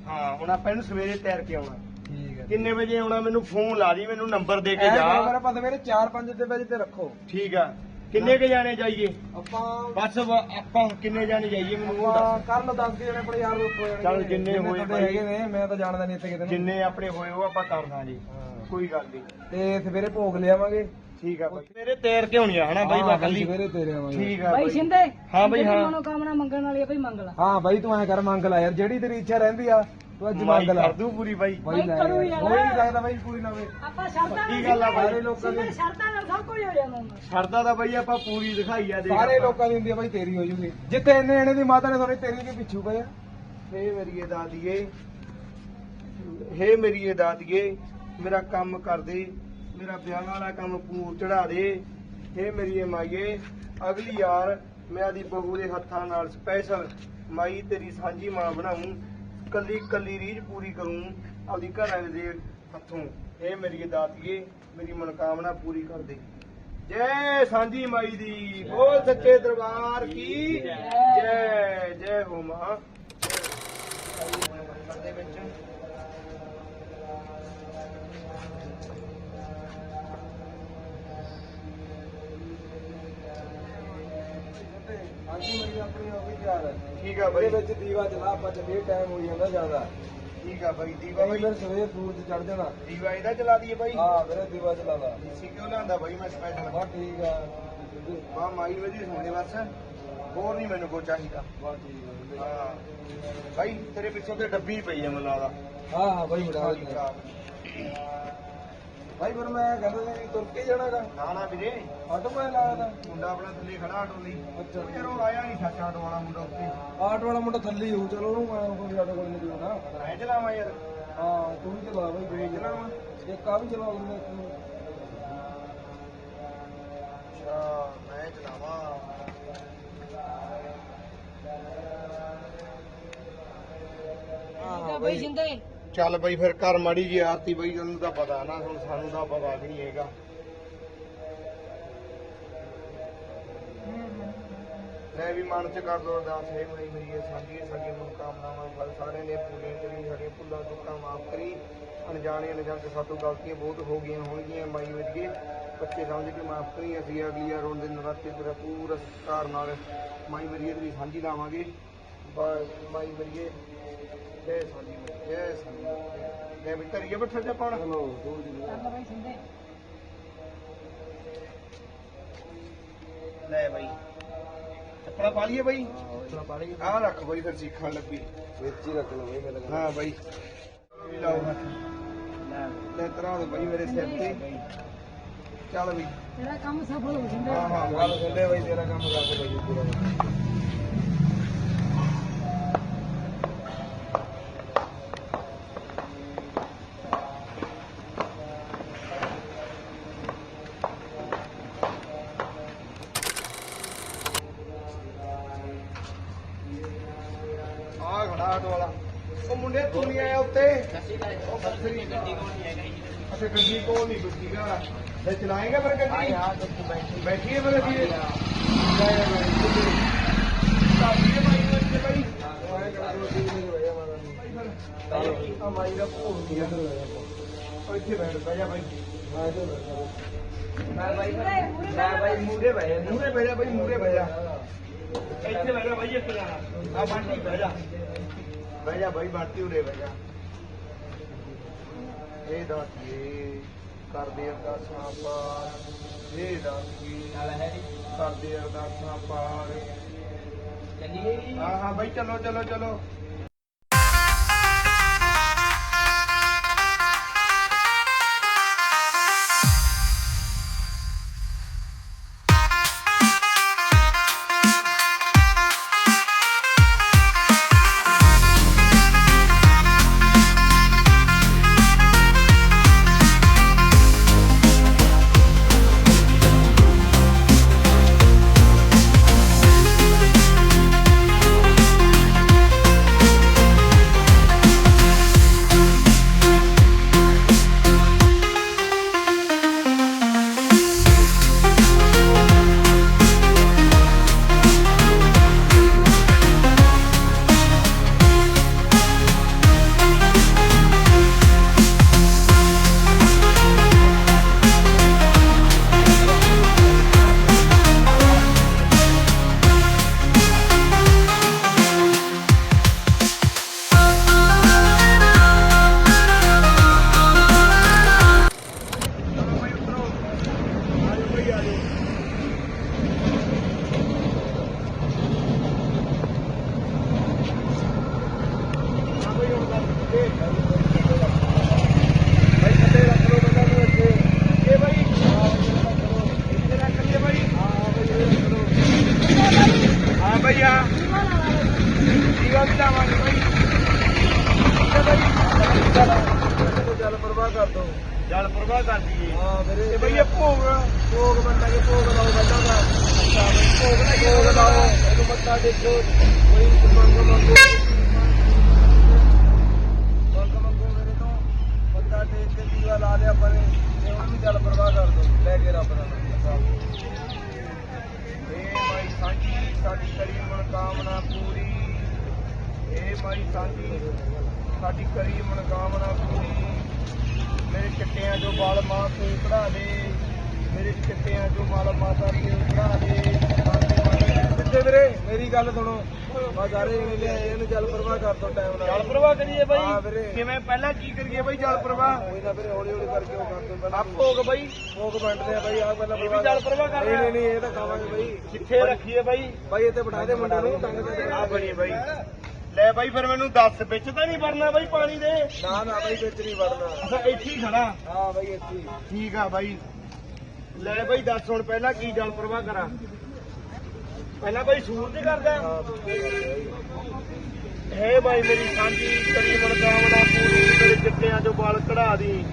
ਹਾਂ ਹੁਣ ਆਪਾਂ ਇਹਨੂੰ ਸਵੇਰੇ ਤਿਆਰ ਕੇ ਆਉਣਾ। ਕਿੰਨੇ ਵਜੇ ਆਉਣਾ? ਮੈਨੂੰ ਫੋਨ ਲਾ ਦੀ ਮੈਨੂੰ ਨੰਬਰ ਦੇ ਕੇ ਜਾ। ਆਪਾਂ ਸਵੇਰੇ 4-5 ਦੇ ਵਜੇ ਤੇ ਰੱਖੋ। ਠੀਕ ਆ। ਕਿੰਨੇ ਕੇ ਜਾਣੇ ਜਾਈਏ? ਆਪਾਂ ਬਸ ਆਪਾਂ ਕਿੰਨੇ ਜਾਣੇ ਜਾਈਏ? ਮੈਨੂੰ ਉਹ ਦੱਸ। ਕਰ ਲਓ 10 ਜਣੇ ਆਪਣੇ ਯਾਰ ਦੋਸਤ ਹੋ ਜਾਣਗੇ। ਚੱਲ ਜਿੰਨੇ ਹੋਏ। ਹੈਗੇ ਨੇ ਮੈਂ ਤਾਂ ਜਾਣਦਾ ਨਹੀਂ ਇੱਥੇ ਕਿਤੇ। ਜਿੰਨੇ ਆਪਣੇ ਹੋਏ ਉਹ ਆਪਾਂ ਕਰ ਦਾਂਗੇ। ਕੋਈ ਗੱਲ ਨਹੀਂ ਤੇ ਸਵੇਰੇ ਭੋਗ ਲਿਆਵਾਂਗੇ। ਠੀਕ ਆ ਬਾਈ। ਸਵੇਰੇ ਤੇਰ ਕੇ ਹੋਣੀ ਆ ਹਨਾ ਬਾਈ ਹਾਂ, ਬਾਕਲੀ ਸਵੇਰੇ ਤੇਰੇ ਆਵਾਂਗੇ ਠੀਕ ਆ ਬਾਈ ਛਿੰਦੇ ਹਾਂ ਬਾਈ, ਹਾਂ। ਮਨੋਕਾਮਨਾ ਮੰਗਣ ਵਾਲੀ ਆ ਬਈ ਮੰਗ ਲਾ ਹਾਂ ਬਾਈ ਤੂੰ ਐ ਕਰ ਮੰਗ ਲੈ ਯਾਰ ਜਿਹੜੀ ਤੇਰੀ ਇੱਛਾ ਰਹਿੰਦੀ ਆ ਤੂੰ ਅੱਜ ਮੰਗ ਲੈ ਕਰ ਦੂ ਪੂਰੀ ਬਾਈ। ਬਾਈ ਲੈ ਕਰੂ ਯਾਰ। ਯਾਰ। ਹੋ ਹੀ ਨਹੀਂ ਸਕਦਾ ਬਾਈ ਪੂਰੀ ਨਾ ਵੇ ਆਪਾਂ ਸ਼ਰਤਾਂ ਕੀ ਗੱਲ ਆ ਬਾਈ? ਸਾਰੇ ਲੋਕਾਂ ਦੀ ਸ਼ਰਤਾਂ ਨਾਲ ਸਭ ਕੁਝ ਹੋ ਜਾਂਦਾ ਹੁੰਦਾ। ਸਰਦਾ ਦਾ ਬਾਈ ਆਪਾਂ ਪੂਰੀ ਦਿਖਾਈ ਆ ਦੇਖ ਸਾਰੇ। ਲੋਕਾਂ ਦੀ ਹੁੰਦੀ ਆ ਬਾਈ ਤੇਰੀ ਹੋ ਜੂਗੀ। ਜਿੱਥੇ ਇੰਨੇ ਜਣੇ ਦੀ ਮਾਤਾ ਨੇ ਥੋੜੀ ਤੇਰੀ ਵੀ ਪਿੱਛੂ ਪਏ ਆ। ਹੇ ਮੇਰੀ ਇਹ ਦਾਦੀਏ। ਹੇ ਮੇਰੀ ਇਹ ਦਾਦੀਏ ਮੇਰਾ ਕੰਮ ਕਰ ਦੇ। ਮੇਰਾ ਵਿਆਹ ਵਾਲਾ ਕੰਮ ਪੂਰ ਚੜਾ ਦੇ। ਹੇ ਮੇਰੀ ਮਾਈਏ, ਅਗਲੀ ਯਾਰ ਮੈਂ ਆਦੀ ਬਹੂ ਦੇ ਹੱਥਾਂ ਨਾਲ ਸਪੈਸ਼ਲ ਮਾਈ ਤੇਰੀ ਸਾਂਝੀ ਮਾਂ ਬਣਾਉਂ ਕੱਲੀ ਕੱਲੀ ਰੀਝ ਪੂਰੀ ਕਰੂੰ ਆਪਦੀ ਘਰਾਂ ਦੇ ਹੱਥੋਂ। ਹੇ ਮੇਰੀ ਇਹ ਮੇਰੀ ਮਨੋਕਾਮਨਾ ਪੂਰੀ ਕਰ ਦੇ। ਜੈ ਸਾਂਝੀ ਮਾਈ ਦੀ, ਬੋਲ ਸੱਚੇ ਦਰਬਾਰ ਕੀ? ਜੈ ਜੈ ਹੋ ਮਾਂ। ਦੇ ਵਿੱਚ ਹਾਂਜੀ ਮੇਰੀ ਆਪਣੀ ਹੋ ਗਈ ਤਿਆਰ। ਹੈ ਠੀਕ ਆ ਇਹਦੇ ਬਾਈ ਵਿੱਚ ਦੀਵਾ ਜਲਾ ਆਪਾਂ ਚੱਲੀਏ ਟਾਈਮ ਹੋ ਜਾਂਦਾ ਜ਼ਿਆਦਾ। ਠੀਕ ਆ ਬਾਈ ਦੀਵਾ ਬਾਈ ਫਿਰ ਸਵੇਰ ਸੂਰਜ ਚੜ ਜਾਣਾ। ਦੀਵਾ ਇਹਦਾ ਜਲਾ ਦਈਏ ਬਾਈ। ਹਾਂ ਮੇਰੇ ਦੀਵਾ ਜਲਾ ਲਾ। ਦੇਸੀ ਕਿਉਂ ਲਿਆਂਦਾ ਬਾਈ ਮੈਂ ਸਪੈਸ਼ਲ ਬਾ ਠੀਕ ਆ। ਬਾ ਮਾਈ ਵਧੀਆ ਸੋਹਣੇ ਬਸ। ਹੋਰ ਨਹੀਂ ਮੈਨੂੰ ਕੋ ਚਾਹੀਦਾ। ਬਾ ਠੀਕ ਆ ਹਾਂ। ਬਾਈ ਤੇਰੇ ਪਿੱਛੋਂ ਤੇ ਡੱਬੀ ਪਈ ਆ ਮੈਨੂੰ ਲੱਗਦਾ। ਹਾਂ ਹਾਂ ਬਾਈ ਬਣਾ ਬਾਈ ਫਿਰ ਮੈਂ ਕਹਿੰਦਾ ਸੀ ਤੁਰ ਕੇ ਜਾਣਾਗਾ ਨਾ ਨਾ ਵੀਰੇ। ਆਟੋ ਮੈਂ ਲਾਇਆ ਮੁੰਡਾ ਆਪਣਾ ਥੱਲੇ ਖੜਾ ਆਟੋ ਲਈ ਅੱਛਾ। ਉਹ ਆਇਆ ਨਹੀਂ ਸੱਚ ਆਟੋ ਵਾਲਾ ਮੁੰਡਾ ਉੱਤੇ ਆਟੋ ਵਾਲਾ ਮੁੰਡਾ ਥੱਲੇ ਹੀ ਚਲੋ ਉਹਨੂੰ ਮੈਂ ਕੋਈ ਆਟੋ ਕੋਲ ਨਹੀਂ ਜਾਣਾ। ਮੈਂ ਚਲਾਵਾਂ ਯਾਰ। ਹਾਂ ਤੂੰ ਵੀ ਚਲਾ ਬਾਈ। ਮੈਂ ਚਲਾਵਾਂ। ਇੱਕ ਆ ਵੀ ਚਲਾ ਲੈਂਦਾ ਇੱਕ ਨੂੰ। ਅੱਛਾ ਮੈਂ ਚਲਾਵਾਂ। ਆ ਬਈ ਜਿੰਦੇ ਚੱਲ ਬਈ ਫਿਰ ਘਰ ਮਾੜੀ ਜੀ ਆਰਤੀ ਬਈ ਤੁਹਾਨੂੰ ਤਾਂ ਪਤਾ ਨਾ, ਹੁਣ ਸਾਨੂੰ ਤਾਂ ਪਤਾ ਵੀ ਨਹੀਂ ਹੈਗਾ। ਮੈਂ ਵੀ ਮਨ ਚ ਕਰ ਦੋ ਅਰਦਾਸ, ਹੈ ਮੇਰੀ ਮੇਰੀ ਸਾਡੀ ਸਾਡੀ ਮਨੋਕਾਮਨਾਵਾਂ ਫਲ ਸਾਰੇ ਨੇ ਪੂਰੀਆਂ ਕਰੀ ਸਾਡੀਆਂ ਭੁੱਲਾਂ ਚੁੱਕਾਂ ਮਾਫ ਕਰੀ। ਅਣਜਾਣੇ ਅਣਜਾਣੇ ਸਾਤੋਂ ਗਲਤੀਆਂ ਬਹੁਤ ਹੋ ਗਈਆਂ ਹੋਣਗੀਆਂ, ਮਾਈ ਵਰਗੇ। ਬੱਚੇ ਸਮਝ ਕੇ ਮਾਫ ਕਰੀ, ਅਸੀਂ ਅਗਲੀ ਵਾਰ ਰੋਣ ਦੇ ਨਰਾਤੇ ਤੇਰਾ ਪੂਰਾ ਸਤਿਕਾਰ ਨਾਲ ਮਾਈ ਵਰਗੇ ਦੀ ਸਾਂਝੀ ਲਾਵਾਂਗੇ। ਮਾਈ ਵਰਗੇ, ਜੈ ਸਾਂਝੀ। ਬਾਈ ਚੱਪੜਾ ਪਾ ਲਈਏ ਬਾਈ ਆਪਣਾ ਪਾ ਲਈ ਆਹ ਰੱਖ ਬਾਈ ਫਿਰ ਸਿੱਖਣ ਲੱਗੀ ਵਿੱਚ ਹੀ ਰੱਖ ਲਓ ਬਾਈ ਮੇਰੇ ਹਾਂ ਬਾਈ ਵੀ ਲਾਓ ਹੱਥ ਲੈ ਤਰਾ ਦੋ ਬਾਈ ਮੇਰੇ ਸਿਰ ਤੇ ਚੱਲ ਬਈ ਤੇਰਾ ਕੰਮ ਸਫਲ ਹੋ ਜਿੰਦੇ। ਹਾਂ ਹਾਂ ਗੱਲ ਬਾਈ ਸੁਣਦੇ ਬਾਈ ਤੇਰਾ ਕੰਮ ਕਰ ਬਾਈ ਪੂਰਾ ਬਾਈ ਆਏ ਕਰ ਦੋ ਜੀ ਮੇਰੇ ਹੋਇਆ ਮਾਰਾ ਆ ਮਾਈ ਦਾ ਭੋਗ ਕੀ ਅੰਦਰ ਹੋਇਆ ਉਹ ਇੱਥੇ ਬੈਠ ਬਹਿ ਜਾ ਬਾਈ ਮੈਂ ਜੋ ਲੱਗਾ ਮੈਂ ਬਾਈ ਮੂਹਰੇ ਮੈਂ ਬਾਈ ਮੂਰੇ ਬਹਿ ਜਾ ਮੂਰੇ ਬਹਿ ਜਾ ਬਾਈ ਮੂਰੇ ਬਹਿ ਜਾ ਇੱਥੇ ਬਹਿ ਜਾ ਬਾਈ ਇੱਕ ਜਾਣਾ ਆ ਬੰਟੀ ਬਹਿ ਜਾ ਬਹਿ ਜਾ ਬਾਈ ਬੰਟੀ ਉਰੇ ਬਹਿ ਜਾ ਇਹ ਦਾਤੀਏ ਕਰਦੇ ਅਰਦਾਸਾਂ ਪਾਰ ਇਹ ਦਾਤੀ ਕਰਦੇ ਅਰਦਾਸਾਂ ਪਾਰ। ਚੱਲੀਏ ਹਾਂ ਹਾਂ ਬਾਈ ਚਲੋ ਚਲੋ ਚਲੋ। ਤੇ ਬਾਈ ਇਹ ਭੋਗ ਭੋਗ ਬੰਦਾ ਕੇ ਭੋਗ ਲਾਓ ਬੰਦਾ ਦਾ ਅੱਛਾ ਬਾਈ ਭੋਗ ਲਾਈਏ ਭੋਗ ਲਾਓ। ਇਹਨੂੰ ਮੱਥਾ ਦੇਖੋ ਕੋਈ ਮੰਗੋ ਮੰਗੋ। ਮੰਗ ਮੰਗੋ ਮੇਰੇ ਤੋਂ। ਮੱਥਾ ਟੇਕ ਕੇ ਦੀਵਾ ਲਾ ਲਿਆ ਪਰੇ ਤੇ ਹੁਣ ਵੀ ਚੱਲ ਪਰਵਾਹ ਕਰ ਦੋ ਲੈ ਕੇ ਰੱਬ ਦਾ ਨਾਮ ਏ ਮਾਈ ਸਾਂਝੀ ਸਾਡੀ ਕਰੀ ਮਨੋਕਾਮਨਾ ਪੂਰੀ। ਏ ਮਾਈ ਸਾਂਝੀ ਸਾਡੀ ਕਰੀ ਮਨੋਕਾਮਨਾ ਪੂਰੀ। ਮੇਰੇ ਚਿੱਟਿਆਂ ਚੋਂ ਵਾਲ ਮਾਂ ਤੂੰ ਕਢਾ ਦੇ। ਮੇਰੇ ਚਿੱਟਿਆਂ ਚੋਂ ਵਾਲ ਮਾਤਾ ਦੀ ਕਢਾ ਦੇ। ਸਿੱਧੇ ਵੀਰੇ ਮੇਰੀ ਗੱਲ ਸੁਣੋ। ਮੈਂ ਸਾਰੇ ਜਣੇ ਲਿਆਏ ਇਹਨੂੰ ਜਲ ਪ੍ਰਵਾਹ ਕਰ ਦੋ ਟਾਈਮ ਨਾਲ। ਜਲ ਪ੍ਰਵਾਹ ਕਰੀਏ ਬਾਈ। ਕਿਵੇਂ ਪਹਿਲਾਂ ਕੀ ਕਰੀਏ ਬਾਈ ਜਲ ਪ੍ਰਵਾਹ? ਕੋਈ ਨਾ ਵੀਰੇ ਹੌਲੀ ਹੌਲੀ ਕਰਕੇ ਉਹ ਕਰ ਦੋ ਪਹਿਲਾਂ ਆਪ ਭੋਗ ਬਾਈ। ਭੋਗ ਵੰਡਦੇ ਆ ਬਾਈ ਆ ਪਹਿਲਾਂ ਇਹ ਵੀ ਜਲ ਪ੍ਰਵਾਹ ਕਰ ਰਿਹਾ। ਨਹੀਂ ਨਹੀਂ ਇਹ ਤਾਂ ਖਾਵਾਂਗੇ ਬਾਈ। ਕਿੱਥੇ ਰੱਖੀਏ ਬਾਈ। ਬਾਈ ਇੱਥੇ ਬਿਠਾ ਦੇ ਮੁੰਡੇ ਨੂੰ ਤੰਗ ਤੇ ਆ ਬਣੀ ਬਾਈ। ਲੈ ਬਾਈ ਫਿਰ ਮੈਨੂੰ ਦੱਸ ਵਿੱਚ ਤਾਂ ਨਹੀਂ ਵੜਨਾ ਬਾਈ ਪਾਣੀ ਦੇ। ਨਾ ਨਾ ਬਾਈ ਵਿੱਚ ਨਹੀਂ ਵੜਨਾ। ਅੱਛਾ ਇੱਥੇ ਹੀ ਖੜਾ। ਹਾਂ ਬਾਈ ਇੱਥੇ ਹੀ। ਠੀਕ ਆ ਬਾਈ। ਲੈ ਬਾਈ ਦੱਸ ਹੁਣ ਪਹਿਲਾਂ ਕੀ ਜਲ ਪ੍ਰਵਾਹ ਕਰਾਂ। ਪਹਿਲਾਂ ਬਾਈ ਸੂਰਜ ਕਰਦਾ? ਹਾਂ ਹੈ ਬਾਈ ਮੇਰੀ ਸਾਂਝੀ ਕਰੀ ਮਨਕਾਮਨਾ ਪੂਰੀ ਮੇਰੇ ਚਿੱਟਿਆਂ ਚੋਂ ਵਾਲ ਕਢਾ ਦੀ।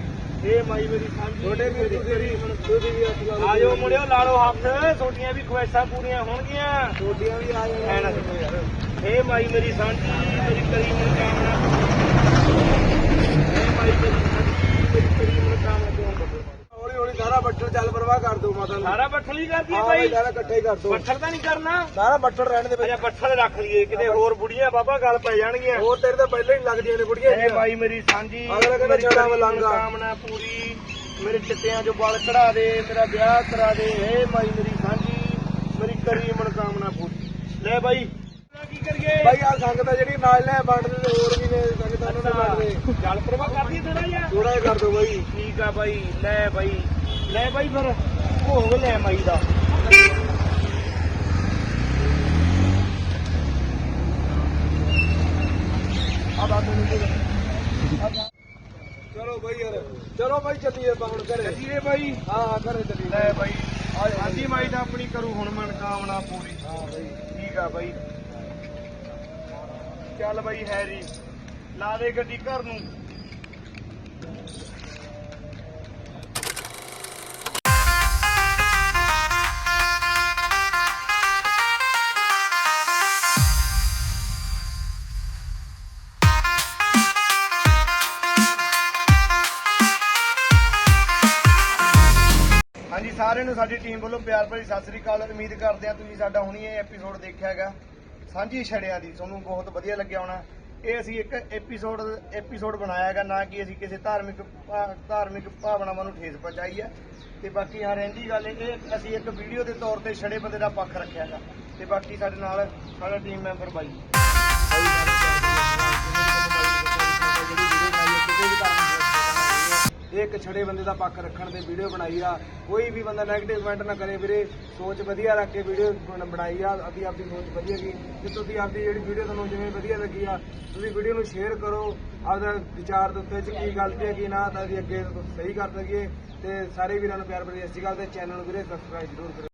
ਇਹ ਮਾਈ ਮੇਰੀ ਸਾਂਝੀ। ਛੋਟੇ ਮੇਰੀ ਵੀ ਤੁਸੀਂ ਵੀ ਲਾ ਲਓ। ਆਜੋ ਮੁੰਡਿਓ ਲਾ ਲਓ ਹੱਥ। ਤੁਹਾਡੀਆਂ ਵੀ ਖੁਆਇਸ਼ਾਂ ਪੂਰੀਆਂ ਹੋਣਗੀਆਂ। ਛੋਟੀਆਂ ਵੀ ਆ ਐ ਨਾ ਜਾਣ ਦੇਖੋ ਯਾਰ ਇਹ ਮਾਈ ਮੇਰੀ ਸਾਂਝੀ ਮੇਰੀ ਕਰੀ ਮਨਕਾਮਨਾ ਇਹ ਮਾਈ ਮੇਰੀ ਸਾਂਝੀ ਮੇਰੀ ਕਰੀ ਮਨਕਾਮਨਾ ਤੋਂ ਹੌਲੀ ਹੌਲੀ ਸਾਰਾ ਬੱਟਰ ਚੱਲ ਪ੍ਰਵਾਹ ਕਰ ਦੋ ਮਾਤਾ ਨੂੰ। ਸਾਰਾ ਬੱਠਲ ਹੀ ਕਰਦੀ ਹੈ ਹਾਂ ਬਾਈ। ਬਾਈ ਸਾਰਾ ਇਕੱਠਾ ਹੀ ਕਰ ਦੋ ਬੱਠਲ ਤਾਂ ਨਹੀਂ ਕਰਨਾ। ਸਾਰਾ ਬੱਟਰ ਰਹਿਣ ਦੇ ਅਜਾ ਬੱਠਲ ਰੱਖ ਲਈਏ ਕਿਤੇ ਹੋਰ ਬੁੜੀਆਂ ਬਾਬਾ ਗੱਲ ਪੈ ਜਾਣਗੀਆਂ। ਹੋਰ ਤੇਰੇ ਤਾਂ ਪਹਿਲਾਂ ਹੀ ਲੱਗਦੀਆਂ ਨੇ ਬੁੜੀਆਂ ਇਹ ਮਾਈ ਮੇਰੀ ਸਾਂਝੀ ਅਗਲਾ ਕਹਿੰਦਾ ਮੇਰੀ ਜੜਾ ਕਰੀ ਮਲੰਗਾ। ਮਨੋਕਾਮਨਾ ਪੂਰੀ। ਮੇਰੇ ਚਿੱਟਿਆਂ ਚੋਂ ਵਾਲ ਕਢਾ ਦੇ ਮੇਰਾ ਵਿਆਹ ਕਰਾ ਦੇ। ਏ ਮਾਈ ਮੇਰੀ ਸਾਂਝੀ ਮੇਰੀ ਕਰੀ ਮਨੋਕਾਮਨਾ ਪੂਰੀ। ਲੈ ਬਾਈ। ਕਰੀਏ। ਬਾਈ ਆ ਸੰਗਤ ਜਿਹੜੀ ਨਾਲ ਲੈ ਵੰਡਦੇ ਤੇ ਹੋਰ ਵੀ ਨੇ ਸੰਗਤਾਂ ਨੂੰ ਨਾ ਵੰਡਦੇ ਜਲ ਪ੍ਰਵਾਹ ਕਰਦੀ ਥੋੜਾ ਜਿਹਾ? ਥੋੜਾ ਜਿਹਾ ਕਰ ਦੋ ਬਾਈ। ਠੀਕ ਆ ਬਾਈ ਲੈ ਬਾਈ। ਲੈ ਬਾਈ ਫਿਰ ਭੋਗ ਲੈ ਮਾਈ ਦਾ। ਆ ਬਾਤ ਨੂੰ ਚਲੋ ਬਾਈ ਯਾਰ ਚਲੋ ਬਾਈ ਚੱਲੀਏ ਹੁਣ ਘਰੇ। ਚੱਲੀਏ ਬਾਈ। ਹਾਂ ਘਰੇ ਚੱਲੀਏ। ਲੈ ਬਾਈ। ਹਾਂਜੀ ਮਾਈ ਤਾਂ ਆਪਣੀ ਕਰੂ ਹੁਣ ਮਨਕਾਮਨਾ ਪੂਰੀ। ਹਾਂ ਬਾਈ। ਠੀਕ ਆ ਬਾਈ। ਚੱਲ ਬਾਈ ਹੈਰੀ, ਲਾ ਦੇ ਗੱਡੀ ਘਰ ਨੂੰ। ਹਾਂਜੀ, ਸਾਰਿਆਂ ਨੂੰ ਸਾਡੀ ਟੀਮ ਵੱਲੋਂ ਪਿਆਰ ਭਰੀ ਸਤਿ ਸ੍ਰੀ ਅਕਾਲ। ਉਮੀਦ ਕਰਦੇ ਹਾਂ ਤੁਸੀਂ ਸਾਡਾ ਹੁਣੀ ਇਹ ਐਪੀਸੋਡ ਦੇਖਿਆ ਹੈਗਾ। ਸਾਂਝੀ ਛੜਿਆਂ ਦੀ, ਤੁਹਾਨੂੰ ਬਹੁਤ ਵਧੀਆ ਲੱਗਿਆ ਹੋਣਾ। ਇਹ ਅਸੀਂ ਇੱਕ ਐਪੀਸੋਡ ਐਪੀਸੋਡ ਬਣਾਇਆ ਹੈਗਾ, ਨਾ ਕਿ ਅਸੀਂ ਕਿਸੇ ਧਾਰਮਿਕ ਭਾ- ਧਾਰਮਿਕ ਭਾਵਨਾਵਾਂ ਨੂੰ ਠੇਸ ਪਹੁੰਚਾਈ ਹੈ। ਤੇ ਬਾਕੀ ਹਾਂ ਰਹਿੰਦੀ ਗੱਲ ਇਹ ਅਸੀਂ ਇੱਕ ਵੀਡੀਓ ਦੇ ਤੌਰ ਤੇ ਛੜੇ ਬੰਦੇ ਦਾ ਪੱਖ ਰੱਖਿਆ ਹੈਗਾ। ਤੇ ਬਾਕੀ ਸਾਡੇ ਨਾਲ, ਸਾਡਾ ਟੀਮ ਮੈਂਬਰ ਬਾਈ। ਇਹ ਇੱਕ ਛੜੇ ਬੰਦੇ ਦਾ ਪੱਖ ਰੱਖਣ ਦੇ ਵੀਡੀਓ ਬਣਾਈ ਆ। ਕੋਈ ਵੀ ਬੰਦਾ 네ਗੇਟਿਵ ਕਮੈਂਟ ਨਾ ਕਰੇ ਵੀਰੇ। ਸੋਚ ਵਧੀਆ ਰੱਖ ਕੇ ਵੀਡੀਓ ਬਣਾਈ ਆ। ਅਸੀਂ ਆਪਦੀ ਸੋਚ ਵਧੀਆ ਕੀ ਤੇ ਤੁਸੀਂ ਆਪਦੀ ਜਿਹੜੀ ਵੀਡੀਓ ਤੁਹਾਨੂੰ ਜਿਵੇਂ ਵਧੀਆ ਲੱਗੀ ਆ, ਤੁਸੀਂ ਵੀਡੀਓ ਨੂੰ ਸ਼ੇਅਰ ਕਰੋ। ਆਪਦਾ ਵਿਚਾਰ ਦੇ ਉੱਤੇ ਕੀ ਗਲਤੀ ਹੈ ਕੀ ਨਾ, ਤਾਂ ਅਸੀਂ ਅੱਗੇ ਸਹੀ ਕਰ ਸਕੀਏ। ਤੇ ਸਾਰੇ ਵੀਰਾਂ ਨੂੰ ਪਿਆਰ ਭਰੀ ਸਤਿ ਸ਼੍ਰੀ ਅਕਾਲ ਤੇ ਚੈਨਲ ਨੂੰ ਵੀਰੇ ਸਬਸਕ੍ਰਾਈਬ ਜ਼ਰੂਰ ਕਰੋ